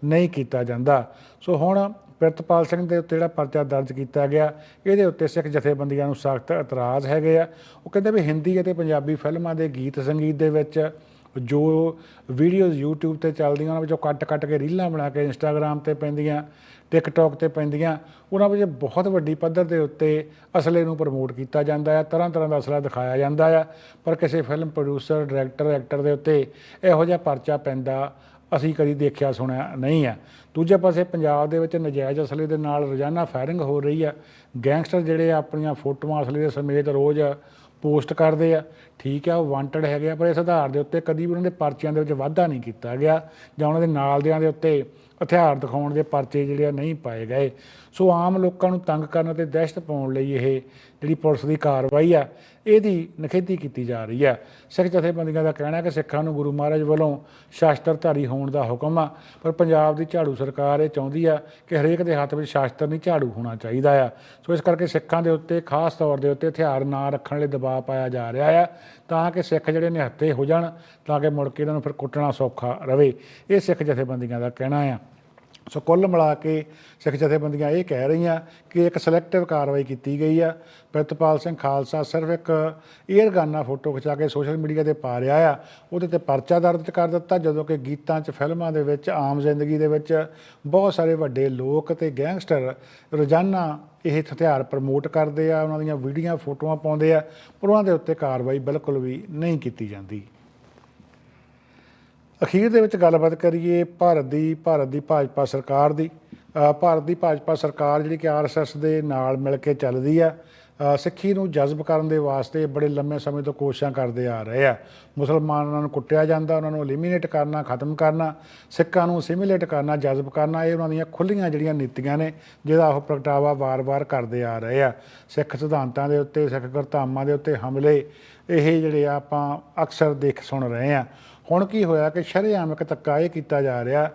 ਨਹੀਂ ਕੀਤਾ ਜਾਂਦਾ। ਸੋ ਹੁਣ ਪ੍ਰਿਤਪਾਲ ਸਿੰਘ ਦੇ ਉੱਤੇ ਜਿਹੜਾ ਪਰਚਾ ਦਰਜ ਕੀਤਾ ਗਿਆ, ਇਹਦੇ ਉੱਤੇ ਸਿੱਖ ਜਥੇਬੰਦੀਆਂ ਨੂੰ ਸਖਤ ਇਤਰਾਜ਼ ਹੈਗੇ ਆ। ਉਹ ਕਹਿੰਦੇ ਵੀ ਹਿੰਦੀ ਅਤੇ ਪੰਜਾਬੀ ਫਿਲਮਾਂ ਦੇ ਗੀਤ ਸੰਗੀਤ ਦੇ ਵਿੱਚ ਜੋ ਵੀਡੀਓਜ਼ YouTube ਤੇ ਚੱਲਦੀਆਂ, ਉਹਨਾਂ ਵਿੱਚੋਂ ਕੱਟ-ਕੱਟ ਕੇ ਰੀਲਾਂ ਬਣਾ ਕੇ Instagram ਤੇ ਪੈਂਦੀਆਂ, TikTok ਤੇ ਪੈਂਦੀਆਂ, ਉਹਨਾਂ ਵਿੱਚ ਬਹੁਤ ਵੱਡੀ ਪੱਧਰ ਦੇ ਉੱਤੇ ਅਸਲੇ ਨੂੰ ਪ੍ਰਮੋਟ ਕੀਤਾ ਜਾਂਦਾ ਹੈ ਤਰ੍ਹਾਂ ਤਰ੍ਹਾਂ ਦਾ ਅਸਲਾ ਦਿਖਾਇਆ ਜਾਂਦਾ ਹੈ ਪਰ ਕਿਸੇ ਫਿਲਮ ਪ੍ਰੋਡਿਊਸਰ ਡਾਇਰੈਕਟਰ ਐਕਟਰ ਦੇ ਉੱਤੇ ਇਹੋ ਜਿਹਾ ਪਰਚਾ ਪੈਂਦਾ ਅਸੀਂ ਕਦੀ ਦੇਖਿਆ, ਸੁਣਿਆ ਨਹੀਂ ਹੈ। ਦੂਜੇ ਪਾਸੇ ਪੰਜਾਬ ਦੇ ਵਿੱਚ ਨਜਾਇਜ਼ ਅਸਲੇ ਦੇ ਨਾਲ ਰੋਜ਼ਾਨਾ ਫਾਇਰਿੰਗ ਹੋ ਰਹੀ ਆ ਗੈਂਗਸਟਰ ਜਿਹੜੇ ਆ, ਆਪਣੀਆਂ ਫੋਟੋਆਂ ਅਸਲੇ ਦੇ ਸਮੇਤ ਰੋਜ਼ ਪੋਸਟ ਕਰਦੇ ਆ। ਠੀਕ ਆ, ਉਹ ਵਾਂਟਡ ਹੈਗੇ ਆ, ਪਰ ਇਸ ਆਧਾਰ ਦੇ ਉੱਤੇ ਕਦੀ ਵੀ ਉਹਨਾਂ ਦੇ ਪਰਚਿਆਂ ਦੇ ਵਿੱਚ ਵਾਧਾ ਨਹੀਂ ਕੀਤਾ ਗਿਆ ਜਾਂ ਉਹਨਾਂ ਦੇ ਨਾਲ ਦਿਆਂ ਦੇ ਉੱਤੇ ਹਥਿਆਰ ਦਿਖਾਉਣ ਦੇ ਪਰਚੇ ਜਿਹੜੇ ਆ ਨਹੀਂ ਪਾਏ ਗਏ। ਸੋ ਆਮ ਲੋਕਾਂ ਨੂੰ ਤੰਗ ਕਰਨ ਅਤੇ ਦਹਿਸ਼ਤ ਪਾਉਣ ਲਈ ਇਹ ਜਿਹੜੀ ਪੁਲਿਸ ਦੀ ਕਾਰਵਾਈ ਆ ਇਹਦੀ ਨਖੇਧੀ ਕੀਤੀ ਜਾ ਰਹੀ ਆ ਸਿੱਖ ਜਥੇਬੰਦੀਆਂ ਦਾ ਕਹਿਣਾ ਹੈ ਕਿ ਸਿੱਖਾਂ ਨੂੰ ਗੁਰੂ ਮਹਾਰਾਜ ਵੱਲੋਂ ਸ਼ਾਸਤਰਧਾਰੀ ਹੋਣ ਦਾ ਹੁਕਮ ਆ, ਪਰ ਪੰਜਾਬ ਦੀ ਝਾੜੂ ਸਰਕਾਰ ਇਹ ਚਾਹੁੰਦੀ ਆ ਕਿ ਹਰੇਕ ਦੇ ਹੱਥ ਵਿੱਚ ਸ਼ਾਸਤਰ ਨਹੀਂ, ਝਾੜੂ ਹੋਣਾ ਚਾਹੀਦਾ ਆ। ਸੋ ਇਸ ਕਰਕੇ ਸਿੱਖਾਂ ਦੇ ਉੱਤੇ, ਖਾਸ ਤੌਰ ਦੇ ਉੱਤੇ ਹਥਿਆਰ ਨਾ ਰੱਖਣ ਲਈ ਦਬਾਅ ਪਾਇਆ ਜਾ ਰਿਹਾ ਆ, ਤਾਂ ਕਿ ਸਿੱਖ ਜਿਹੜੇ ਨਿਹੱਥੇ ਹੋ ਜਾਣ, ਤਾਂ ਕਿ ਮੁੜ ਕੇ ਇਹਨਾਂ ਨੂੰ ਫਿਰ ਕੁੱਟਣਾ ਸੌਖਾ ਰਵੇ ਇਹ ਸਿੱਖ ਜਥੇਬੰਦੀਆਂ ਦਾ ਕਹਿਣਾ ਆ। ਸੋ ਕੁੱਲ ਮਿਲਾ ਕੇ ਸਿੱਖ ਜਥੇਬੰਦੀਆਂ ਇਹ ਕਹਿ ਰਹੀਆਂ ਕਿ ਇੱਕ ਸਿਲੈਕਟਿਵ ਕਾਰਵਾਈ ਕੀਤੀ ਗਈ ਆ। ਪ੍ਰਿਤਪਾਲ ਸਿੰਘ ਖਾਲਸਾ ਸਿਰਫ ਇੱਕ ਏਅਰਗਾਨਾ ਫੋਟੋ ਖਿਚਾ ਕੇ ਸੋਸ਼ਲ ਮੀਡੀਆ ਤੇ ਪਾ ਰਿਹਾ ਆ। ਉਹਦੇ ਤੇ ਪਰਚਾ ਦਰਜ ਕਰ ਦਿੱਤਾ, ਜਦੋਂ ਕਿ ਗੀਤਾਂ 'ਚ, ਫਿਲਮਾਂ ਦੇ ਵਿੱਚ, ਆਮ ਜ਼ਿੰਦਗੀ ਦੇ ਵਿੱਚ ਬਹੁਤ ਸਾਰੇ ਵੱਡੇ ਲੋਕ ਤੇ ਗੈਂਗਸਟਰ ਰੋਜ਼ਾਨਾ ਇਹ ਹਥਿਆਰ ਪ੍ਰਮੋਟ ਕਰਦੇ ਆ, ਉਹਨਾਂ ਦੀਆਂ ਵੀਡੀਓ, ਫੋਟੋਆਂ ਪਾਉਂਦੇ ਆ, ਪਰ ਉਹਨਾਂ ਦੇ ਉੱਤੇ ਕਾਰਵਾਈ ਬਿਲਕੁਲ ਵੀ ਨਹੀਂ ਕੀਤੀ ਜਾਂਦੀ। ਅਖੀਰ ਦੇ ਵਿੱਚ ਗੱਲਬਾਤ ਕਰੀਏ ਭਾਰਤ ਦੀ ਭਾਰਤ ਦੀ ਭਾਜਪਾ ਸਰਕਾਰ ਦੀ। ਭਾਰਤ ਦੀ ਭਾਜਪਾ ਸਰਕਾਰ ਜਿਹੜੀ ਕਿ ਆਰਐਸਐਸ ਦੇ ਨਾਲ ਮਿਲ ਕੇ ਚੱਲਦੀ ਆ ਸਿੱਖੀ ਨੂੰ ਜਜ਼ਬ ਕਰਨ ਦੇ ਵਾਸਤੇ ਬੜੇ ਲੰਮੇ ਸਮੇਂ ਤੋਂ ਕੋਸ਼ਿਸ਼ਾਂ ਕਰਦੇ ਆ ਰਹੇ ਆ। ਮੁਸਲਮਾਨਾਂ ਨੂੰ ਕੁੱਟਿਆ ਜਾਂਦਾ, ਉਹਨਾਂ ਨੂੰ ਐਲੀਮੀਨੇਟ ਕਰਨਾ, ਖਤਮ ਕਰਨਾ, ਸਿੱਖਾਂ ਨੂੰ ਸਿਮੀਲੇਟ ਕਰਨਾ, ਜਜ਼ਬ ਕਰਨਾ, ਇਹ ਉਹਨਾਂ ਦੀਆਂ ਖੁੱਲੀਆਂ ਜਿਹੜੀਆਂ ਨੀਤੀਆਂ ਨੇ, ਜਿਹਦਾ ਉਹ ਪ੍ਰਗਟਾਵਾ ਵਾਰ-ਵਾਰ ਕਰਦੇ ਆ ਰਹੇ ਆ। ਸਿੱਖ ਸਿਧਾਂਤਾਂ ਦੇ ਉੱਤੇ, ਸਿੱਖ ਗੁਰਧਾਮਾਂ ਦੇ ਉੱਤੇ ਹਮਲੇ, ਇਹ ਜਿਹੜੇ ਆ ਆਪਾਂ ਅਕਸਰ ਦੇਖ ਸੁਣ ਰਹੇ ਆ। ਹੁਣ ਕੀ ਹੋਇਆ ਕਿ ਸ਼ਰੇਆਮ ਇੱਕ ਧੱਕਾ ਇਹ ਕੀਤਾ ਜਾ ਰਿਹਾ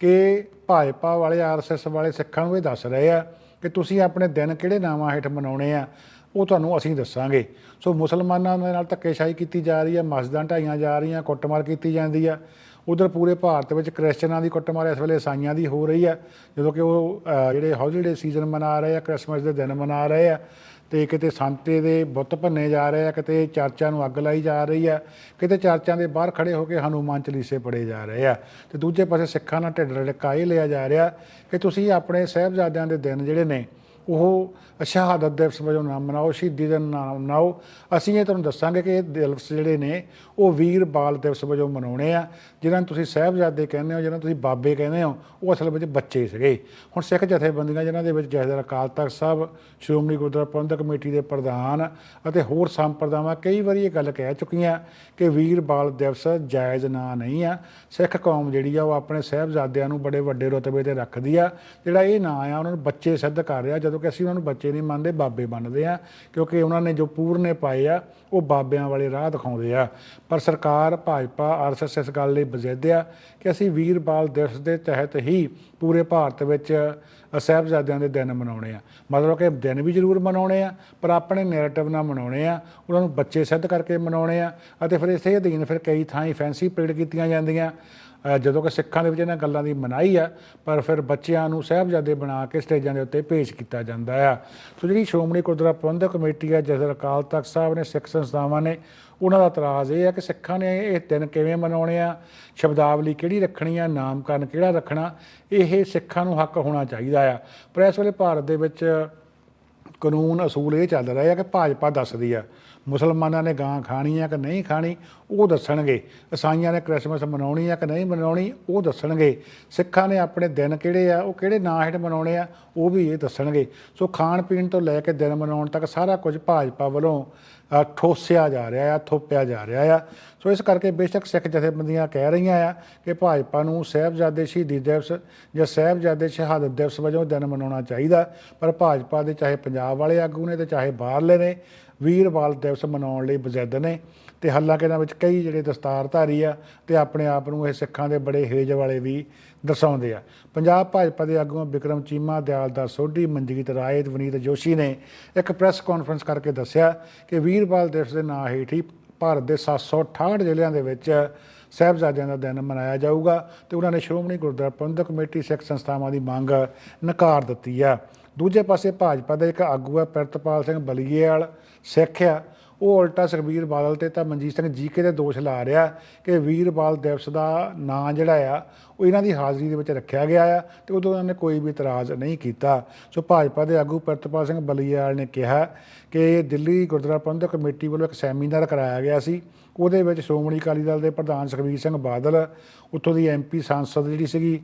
ਕਿ ਭਾਜਪਾ ਵਾਲੇ ਆਰਐਸਐਸ ਵਾਲੇ ਸਿੱਖਾਂ ਨੂੰ ਇਹ ਦੱਸ ਰਹੇ ਆ ਕਿ ਤੁਸੀਂ ਆਪਣੇ ਦਿਨ ਕਿਹੜੇ ਨਾਵਾਂ ਹੇਠ ਮਨਾਉਣੇ ਆ, ਉਹ ਤੁਹਾਨੂੰ ਅਸੀਂ ਦੱਸਾਂਗੇ। ਸੋ ਮੁਸਲਮਾਨਾਂ ਦੇ ਨਾਲ ਧੱਕੇਸ਼ਾਹੀ ਕੀਤੀ ਜਾ ਰਹੀ ਹੈ ਮਸਜਿਦਾਂ ਢਾਈਆਂ ਜਾ ਰਹੀਆਂ, ਕੁੱਟਮਾਰ ਕੀਤੀ ਜਾਂਦੀ ਆ। ਉਧਰ ਪੂਰੇ ਭਾਰਤ ਵਿੱਚ ਕ੍ਰਿਸਚਨਾਂ ਦੀ ਕੁੱਟਮਾਰ ਇਸ ਵੇਲੇ ਈਸਾਈਆਂ ਦੀ ਹੋ ਰਹੀ ਆ, ਜਦੋਂ ਕਿ ਉਹ ਜਿਹੜੇ ਹੌਲੀਡੇ ਸੀਜ਼ਨ ਮਨਾ ਰਹੇ ਆ, ਕ੍ਰਿਸਮਸ ਦੇ ਦਿਨ ਮਨਾ ਰਹੇ ਆ। ਤੇ ਕਿਤੇ ਸੰਤੇ ਦੇ ਬੁੱਤ ਭੰਨੇ ਜਾ ਰਹੇ ਆ, ਕਿਤੇ ਚਰਚਾਂ ਨੂੰ ਅੱਗ ਲਾਈ ਜਾ ਰਹੀ ਆ, ਕਿਤੇ ਚਰਚਾਂ ਦੇ ਬਾਹਰ ਖੜੇ ਹੋ ਕੇ ਹਨੂਮਾਨ ਚਾਲੀਸੇ ਪੜੇ ਜਾ ਰਹੇ ਆ। ਤੇ ਦੂਜੇ ਪਾਸੇ ਸਿੱਖਾਂ ਨਾਲ ਢਿੱਡ ਰੜਕਾ ਇਹ ਲਿਆ ਜਾ ਰਿਹਾ ਕਿ ਤੁਸੀਂ ਆਪਣੇ ਸਾਹਿਬਜ਼ਾਦਿਆਂ ਦੇ ਦਿਨ ਜਿਹੜੇ ਨੇ, ਉਹ ਸ਼ਹਾਦਤ ਦਿਵਸ ਵਜੋਂ ਨਾ ਮਨਾਓ, ਸ਼ਹੀਦੀ ਦਿਨ ਨਾ ਮਨਾਓ। ਅਸੀਂ ਇਹ ਤੁਹਾਨੂੰ ਦੱਸਾਂਗੇ ਕਿ ਇਹ ਦਿਵਸ ਜਿਹੜੇ ਨੇ, ਉਹ ਵੀਰ ਬਾਲ ਦਿਵਸ ਵਜੋਂ ਮਨਾਉਣੇ ਆ। ਜਿਹਨਾਂ ਨੂੰ ਤੁਸੀਂ ਸਾਹਿਬਜ਼ਾਦੇ ਕਹਿੰਦੇ ਹੋ, ਜਿਹਨਾਂ ਨੂੰ ਤੁਸੀਂ ਬਾਬੇ ਕਹਿੰਦੇ ਹੋ, ਉਹ ਅਸਲ ਵਿੱਚ ਬੱਚੇ ਸੀਗੇ। ਹੁਣ ਸਿੱਖ ਜਥੇਬੰਦੀਆਂ ਜਿਨ੍ਹਾਂ ਦੇ ਵਿੱਚ ਜਥੇਦਾਰ ਅਕਾਲ ਤਖਤ ਸਾਹਿਬ, ਸ਼੍ਰੋਮਣੀ ਗੁਰਦੁਆਰਾ ਪ੍ਰਬੰਧਕ ਕਮੇਟੀ ਦੇ ਪ੍ਰਧਾਨ ਅਤੇ ਹੋਰ ਸੰਪਰਦਾਵਾਂ ਕਈ ਵਾਰੀ ਇਹ ਗੱਲ ਕਹਿ ਚੁੱਕੀਆਂ ਕਿ ਵੀਰ ਬਾਲ ਦਿਵਸ ਜਾਇਜ਼ ਨਾ ਨਹੀਂ ਆ। ਸਿੱਖ ਕੌਮ ਜਿਹੜੀ ਆ, ਉਹ ਆਪਣੇ ਸਾਹਿਬਜ਼ਾਦਿਆਂ ਨੂੰ ਬੜੇ ਵੱਡੇ ਰੁਤਬੇ ਤੇ ਰੱਖਦੀ ਆ। ਜਿਹੜਾ ਇਹ ਨਾਂ ਆ, ਉਹਨਾਂ ਨੂੰ ਬੱਚੇ ਸਿੱਧ ਕਰ ਰਿਹਾ, ਜਦੋਂ ਕਿ ਅਸੀਂ ਉਹਨਾਂ ਨੂੰ ਬੱਚੇ ਨਹੀਂ ਮੰਨਦੇ, ਬਾਬੇ ਮੰਨਦੇ ਆ, ਕਿਉਂਕਿ ਉਹਨਾਂ ਨੇ ਜੋ ਪੂਰਨੇ ਪਾਏ ਆ, ਉਹ ਬਾਬਿਆਂ ਵਾਲੇ ਰਾਹ ਦਿਖਾਉਂਦੇ ਆ। ਪਰ ਸਰਕਾਰ, ਭਾਜਪਾ ਆਰਐਸਐਸ ਇਸ ਗੱਲ ਲਈ ਬਜ਼ਿੱਦ ਆ ਕਿ ਅਸੀਂ ਵੀਰ ਬਾਲ ਦਿਵਸ ਦੇ ਤਹਿਤ ਹੀ ਪੂਰੇ ਭਾਰਤ ਵਿੱਚ ਅ, ਸਾਹਿਬਜ਼ਾਦਿਆਂ ਦੇ ਦਿਨ ਮਨਾਉਣੇ ਆ। ਮਤਲਬ ਕਿ ਦਿਨ ਵੀ ਜ਼ਰੂਰ ਮਨਾਉਣੇ ਆ ਪਰ ਆਪਣੇ ਨੈਰੇਟਿਵ ਨਾਲ ਮਨਾਉਣੇ ਆ ਉਹਨਾਂ ਨੂੰ ਬੱਚੇ ਸਿੱਧ ਕਰਕੇ ਮਨਾਉਣੇ ਆ ਅਤੇ ਫਿਰ ਇਸੇ ਅਧੀਨ ਫਿਰ ਕਈ ਥਾਈਂ ਫੈਂਸੀ ਪਰੇਡ ਕੀਤੀਆਂ ਜਾਂਦੀਆਂ। ਜਦੋਂ ਕਿ ਸਿੱਖਾਂ ਦੇ ਵਿੱਚ ਇਹਨਾਂ ਗੱਲਾਂ ਦੀ ਮਨਾਹੀ ਆ, ਪਰ ਫਿਰ ਬੱਚਿਆਂ ਨੂੰ ਸਾਹਿਬਜ਼ਾਦੇ ਬਣਾ ਕੇ ਸਟੇਜਾਂ ਦੇ ਉੱਤੇ ਪੇਸ਼ ਕੀਤਾ ਜਾਂਦਾ ਆ। ਸੋ ਜਿਹੜੀ ਸ਼੍ਰੋਮਣੀ ਗੁਰਦੁਆਰਾ ਪ੍ਰਬੰਧਕ ਕਮੇਟੀ ਆ ਜਿਸ ਅਕਾਲ ਤਖਤ ਸਾਹਿਬ ਨੇ, ਸਿੱਖ ਸੰਸਥਾਵਾਂ ਨੇ, ਉਹਨਾਂ ਦਾ ਇਤਰਾਜ਼ ਇਹ ਆ ਕਿ ਸਿੱਖਾਂ ਨੇ ਇਹ ਦਿਨ ਕਿਵੇਂ ਮਨਾਉਣੇ ਆ, ਸ਼ਬਦਾਵਲੀ ਕਿਹੜੀ ਰੱਖਣੀ ਆ, ਨਾਮਕਰਨ ਕਿਹੜਾ ਰੱਖਣਾ, ਇਹ ਸਿੱਖਾਂ ਨੂੰ ਹੱਕ ਹੋਣਾ ਚਾਹੀਦਾ ਆ। ਪਰ ਇਸ ਵੇਲੇ ਭਾਰਤ ਦੇ ਵਿੱਚ ਕਾਨੂੰਨ, ਅਸੂਲ ਇਹ ਚੱਲ ਰਿਹਾ ਹੈ ਕਿ ਭਾਜਪਾ ਦੱਸਦੀ ਆ। ਮੁਸਲਮਾਨਾਂ ਨੇ ਗਾਂ ਖਾਣੀ ਹੈ ਕਿ ਨਹੀਂ ਖਾਣੀ, ਉਹ ਦੱਸਣਗੇ। ਈਸਾਈਆਂ ਨੇ ਕ੍ਰਿਸਮਸ ਮਨਾਉਣੀ ਹੈ ਕਿ ਨਹੀਂ ਮਨਾਉਣੀ, ਉਹ ਦੱਸਣਗੇ। ਸਿੱਖਾਂ ਨੇ ਆਪਣੇ ਦਿਨ ਕਿਹੜੇ ਆ, ਉਹ ਕਿਹੜੇ ਨਾਂ ਹੇਠ ਮਨਾਉਣੇ ਆ, ਉਹ ਵੀ ਇਹ ਦੱਸਣਗੇ। ਸੋ ਖਾਣ ਪੀਣ ਤੋਂ ਲੈ ਕੇ ਦਿਨ ਮਨਾਉਣ ਤੱਕ ਸਾਰਾ ਕੁਝ ਭਾਜਪਾ ਵੱਲੋਂ ਠੋਸਿਆ ਜਾ ਰਿਹਾ ਆ, ਥੋਪਿਆ ਜਾ ਰਿਹਾ ਆ। ਸੋ ਇਸ ਕਰਕੇ ਬੇਸ਼ੱਕ ਸਿੱਖ ਜਥੇਬੰਦੀਆਂ ਕਹਿ ਰਹੀਆਂ ਆ ਕਿ ਭਾਜਪਾ ਨੂੰ ਸਾਹਿਬਜ਼ਾਦੇ ਸ਼ਹੀਦੀ ਦਿਵਸ ਜਾਂ ਸਾਹਿਬਜ਼ਾਦੇ ਸ਼ਹਾਦਤ ਦਿਵਸ ਵਜੋਂ ਦਿਨ ਮਨਾਉਣਾ ਚਾਹੀਦਾ। ਪਰ ਭਾਜਪਾ ਦੇ ਚਾਹੇ ਪੰਜਾਬ ਵਾਲੇ ਆਗੂ ਨੇ ਤੇ ਚਾਹੇ ਬਾਹਰਲੇ ਨੇ, ਵੀਰਵਾਲ ਦਿਵਸ ਮਨਾਉਣ ਲਈ ਬਜਿੱਦ ਨੇ ਤੇ ਹਾਲਾਂਕਿ ਇਹਨਾਂ ਵਿੱਚ ਕਈ ਜਿਹੜੇ ਦਸਤਾਰਧਾਰੀ ਆ ਤੇ ਆਪਣੇ ਆਪ ਨੂੰ ਇਹ ਸਿੱਖਾਂ ਦੇ ਬੜੇ ਹੇਜ ਵਾਲੇ ਵੀ ਦਰਸਾਉਂਦੇ ਆ। ਪੰਜਾਬ ਭਾਜਪਾ ਦੇ ਆਗੂਆਂ ਵਿਕਰਮ ਚੀਮਾ ਦਿਆਲ ਦਾ ਸੋਢੀ, ਮਨਜੀਤ ਰਾਏ ਤੇ ਵਨੀਤ ਜੋਸ਼ੀ ਨੇ ਇੱਕ ਪ੍ਰੈਸ ਕਾਨਫਰੰਸ ਕਰਕੇ ਦੱਸਿਆ ਕਿ ਵੀਰਬਾਲ ਦਿਵਸ ਦੇ ਨਾਂ ਹੇਠ ਹੀ ਭਾਰਤ ਦੇ 768 ਜ਼ਿਲ੍ਹਿਆਂ ਦੇ ਵਿੱਚ ਸਾਹਿਬਜ਼ਾਦਿਆਂ ਦਾ ਦਿਨ ਮਨਾਇਆ ਜਾਊਗਾ ਤੇ ਉਹਨਾਂ ਨੇ ਸ਼੍ਰੋਮਣੀ ਗੁਰਦੁਆਰਾ ਪ੍ਰਬੰਧਕ ਕਮੇਟੀ ਸਿੱਖ ਸੰਸਥਾਵਾਂ ਦੀ ਮੰਗ ਨਕਾਰ ਦਿੱਤੀ ਆ। ਦੂਜੇ ਪਾਸੇ ਭਾਜਪਾ ਦਾ ਇੱਕ ਆਗੂ ਹੈ ਪ੍ਰਿਤਪਾਲ ਸਿੰਘ ਬਲੀਏ ਵਾਲ ਸਿੱਖ ਆ। ਉਹ ਉਲਟਾ ਸੁਖਬੀਰ ਬਾਦਲ ਤੇ ਤਾਂ ਮਨਜੀਤ ਸਿੰਘ ਜੀਕੇ ਦੇ ਦੋਸ਼ ਲਾ ਰਿਹਾ ਕਿ ਵੀਰਬਾਲ ਦਿਵਸ ਦਾ ਨਾਂ ਜਿਹੜਾ ਆ, ਉਹ ਇਹਨਾਂ ਦੀ ਹਾਜ਼ਰੀ ਦੇ ਵਿੱਚ ਰੱਖਿਆ ਗਿਆ ਆ ਤੇ ਉਦੋਂ ਉਹਨਾਂ ਨੇ ਕੋਈ ਵੀ ਇਤਰਾਜ਼ ਨਹੀਂ ਕੀਤਾ। ਸੋ ਭਾਜਪਾ ਦੇ ਆਗੂ ਪ੍ਰਿਤਪਾਲ ਸਿੰਘ ਬਲੀਆਲ ਨੇ ਕਿਹਾ ਕਿ ਦਿੱਲੀ ਗੁਰਦੁਆਰਾ ਪ੍ਰਬੰਧਕ ਕਮੇਟੀ ਵੱਲੋਂ ਇੱਕ ਸੈਮੀਨਾਰ ਕਰਾਇਆ ਗਿਆ ਸੀ। ਉਹਦੇ ਵਿੱਚ ਸ਼੍ਰੋਮਣੀ ਅਕਾਲੀ ਦਲ ਦੇ ਪ੍ਰਧਾਨ ਸੁਖਬੀਰ ਸਿੰਘ ਬਾਦਲ, ਉੱਥੋਂ ਦੀ ਐਮਪੀ ਸੰਸਦ ਜਿਹੜੀ ਸੀਗੀ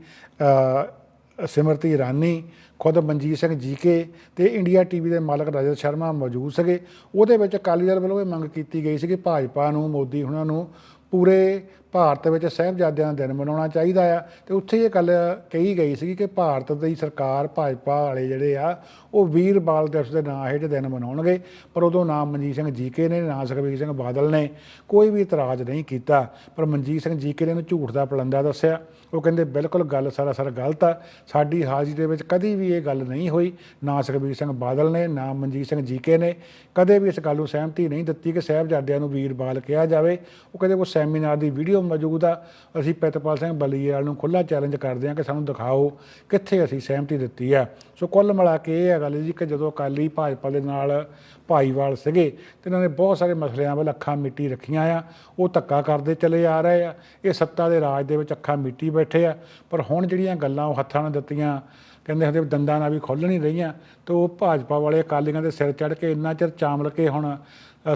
ਸਿਮਰਤੀ ਇਰਾਨੀ, ਖੁਦ ਮਨਜੀਤ ਸਿੰਘ ਜੀਕੇ ਤੇ ਇੰਡੀਆ ਟੀਵੀ ਦੇ ਮਾਲਕ ਰਜਤ ਸ਼ਰਮਾ ਮੌਜੂਦ ਸੀਗੇ। ਉਹਦੇ ਵਿੱਚ ਅਕਾਲੀ ਦਲ ਵੱਲੋਂ ਇਹ ਮੰਗ ਕੀਤੀ ਗਈ ਸੀ ਕਿ ਭਾਜਪਾ ਨੂੰ, ਮੋਦੀ ਹੁਣਾਂ ਨੂੰ ਪੂਰੇ ਭਾਰਤ ਵਿੱਚ ਸਾਹਿਬਜ਼ਾਦਿਆਂ ਦਾ ਦਿਨ ਮਨਾਉਣਾ ਚਾਹੀਦਾ ਆ। ਤੇ ਉੱਥੇ ਇਹ ਗੱਲ ਕਹੀ ਗਈ ਸੀ ਕਿ ਭਾਰਤ ਦੀ ਸਰਕਾਰ ਭਾਜਪਾ ਵਾਲੇ ਜਿਹੜੇ ਆ, ਉਹ ਵੀਰ ਬਾਲ ਦਿਵਸ ਦੇ ਨਾਂ ਹੇਠ ਦਿਨ ਮਨਾਉਣਗੇ, ਪਰ ਉਦੋਂ ਨਾ ਮਨਜੀਤ ਸਿੰਘ ਜੀਕੇ ਨੇ, ਨਾ ਸੁਖਬੀਰ ਸਿੰਘ ਬਾਦਲ ਨੇ ਕੋਈ ਵੀ ਇਤਰਾਜ਼ ਨਹੀਂ ਕੀਤਾ। ਪਰ ਮਨਜੀਤ ਸਿੰਘ ਜੀਕੇ ਨੇ ਝੂਠ ਦਾ ਪਲੰਦਾ ਦੱਸਿਆ। ਉਹ ਕਹਿੰਦੇ, ਬਿਲਕੁਲ ਗੱਲ ਸਰਾਸਰ ਗਲਤ ਆ। ਸਾਡੀ ਹਾਜ਼ਰੀ ਦੇ ਵਿੱਚ ਕਦੀ ਵੀ ਇਹ ਗੱਲ ਨਹੀਂ ਹੋਈ। ਨਾ ਸੁਖਬੀਰ ਸਿੰਘ ਬਾਦਲ ਨੇ, ਨਾ ਮਨਜੀਤ ਸਿੰਘ ਜੀਕੇ ਨੇ। ਕਦੇ ਵੀ ਇਸ ਗੱਲ ਨੂੰ ਸਹਿਮਤੀ ਨਹੀਂ ਦਿੱਤੀ ਕਿ ਸਾਹਿਬਜ਼ਾਦਿਆਂ ਨੂੰ ਵੀਰ ਬਾਲ ਕਿਹਾ ਜਾਵੇ। ਉਹ ਕਹਿੰਦੇ ਉਹ ਸੈਮੀਨਾਰ ਦੀ ਵੀਡੀਓ ਮੌਜੂਦ ਆ, ਅਸੀਂ ਪਿਤਪਾਲ ਸਿੰਘ ਬਲੀਵਾਲ ਨੂੰ ਖੁੱਲਾ ਚੈਲੰਜ ਕਰਦੇ ਹਾਂ ਕਿ ਸਾਨੂੰ ਦਿਖਾਓ ਕਿੱਥੇ ਅਸੀਂ ਸਹਿਮਤੀ ਦਿੱਤੀ ਆ। ਸੋ ਕੁੱਲ ਮਿਲਾ ਕੇ ਇਹ ਹੈ ਗੱਲ ਜੀ ਕਿ ਜਦੋਂ ਅਕਾਲੀ ਭਾਜਪਾ ਦੇ ਨਾਲ ਭਾਈਵਾਲ ਸੀਗੇ, ਤੇ ਇਹਨਾਂ ਨੇ ਬਹੁਤ ਸਾਰੇ ਮਸਲਿਆਂ ਵੱਲ ਅੱਖਾਂ ਮਿੱਟੀ ਰੱਖੀਆਂ ਆ। ਉਹ ਧੱਕਾ ਕਰਦੇ ਚਲੇ ਆ ਰਹੇ ਆ। ਇਹ ਸੱਤਾ ਦੇ ਰਾਜ ਦੇ ਵਿੱਚ ਅੱਖਾਂ ਮਿੱਟੀ ਬੈਠੇ ਆ। ਪਰ ਹੁਣ ਜਿਹੜੀਆਂ ਗੱਲਾਂ ਉਹ ਹੱਥਾਂ ਨਾਲ ਦਿੱਤੀਆਂ, ਕਹਿੰਦੇ ਹੁੰਦੇ ਦੰਦਾਂ ਨਾਲ ਵੀ ਖੁੱਲ੍ਹ ਨਹੀਂ ਰਹੀਆਂ, ਤੇ ਉਹ ਭਾਜਪਾ ਵਾਲੇ ਅਕਾਲੀਆਂ ਦੇ ਸਿਰ ਚੜ ਕੇ ਇੰਨਾ ਚਿਰ ਚਾਮਲ ਕੇ ਹੁਣ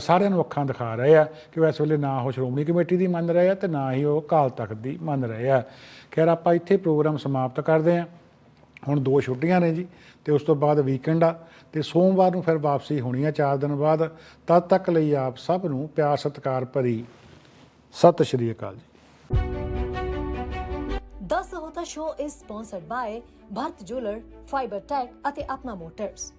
ਸਾਰਿਆਂ ਨੂੰ ਅੱਖਾਂ ਦਿਖਾ ਰਹੇ ਆ ਕਿ ਇਸ ਵੇਲੇ ਨਾ ਉਹ ਸ਼੍ਰੋਮਣੀ ਕਮੇਟੀ ਦੀ ਮੰਨ ਰਹੇ ਆ ਤੇ ਨਾ ਹੀ ਉਹ ਅਕਾਲ ਤਖਤ ਦੀ ਮੰਨ ਰਹੇ ਆ। ਖੈਰ, ਆਪਾਂ ਇੱਥੇ ਪ੍ਰੋਗਰਾਮ ਸਮਾਪਤ ਕਰਦੇ ਆ। ਹੁਣ ਦੋ ਛੁੱਟੀਆਂ ਨੇ ਜੀ, ਤੇ ਉਸ ਤੋਂ ਬਾਅਦ ਵੀਕਐਂਡ ਆ, ਤੇ ਸੋਮਵਾਰ ਨੂੰ ਫਿਰ ਵਾਪਸੀ ਹੋਣੀ ਆ 4 ਦਿਨ ਬਾਅਦ। ਤਦ ਤੱਕ ਲਈ ਆਪ ਸਭ ਨੂੰ ਪਿਆਰ ਸਤਿਕਾਰ ਭਰੀ ਸਤਿ ਸ਼੍ਰੀ ਅਕਾਲ ਜੀ। ਦਸ ਹੋਤਾ show is sponsored by Bharat jeweller fiber tech ਅਤੇ ਆਪਣਾ ਮੋਟਰਸ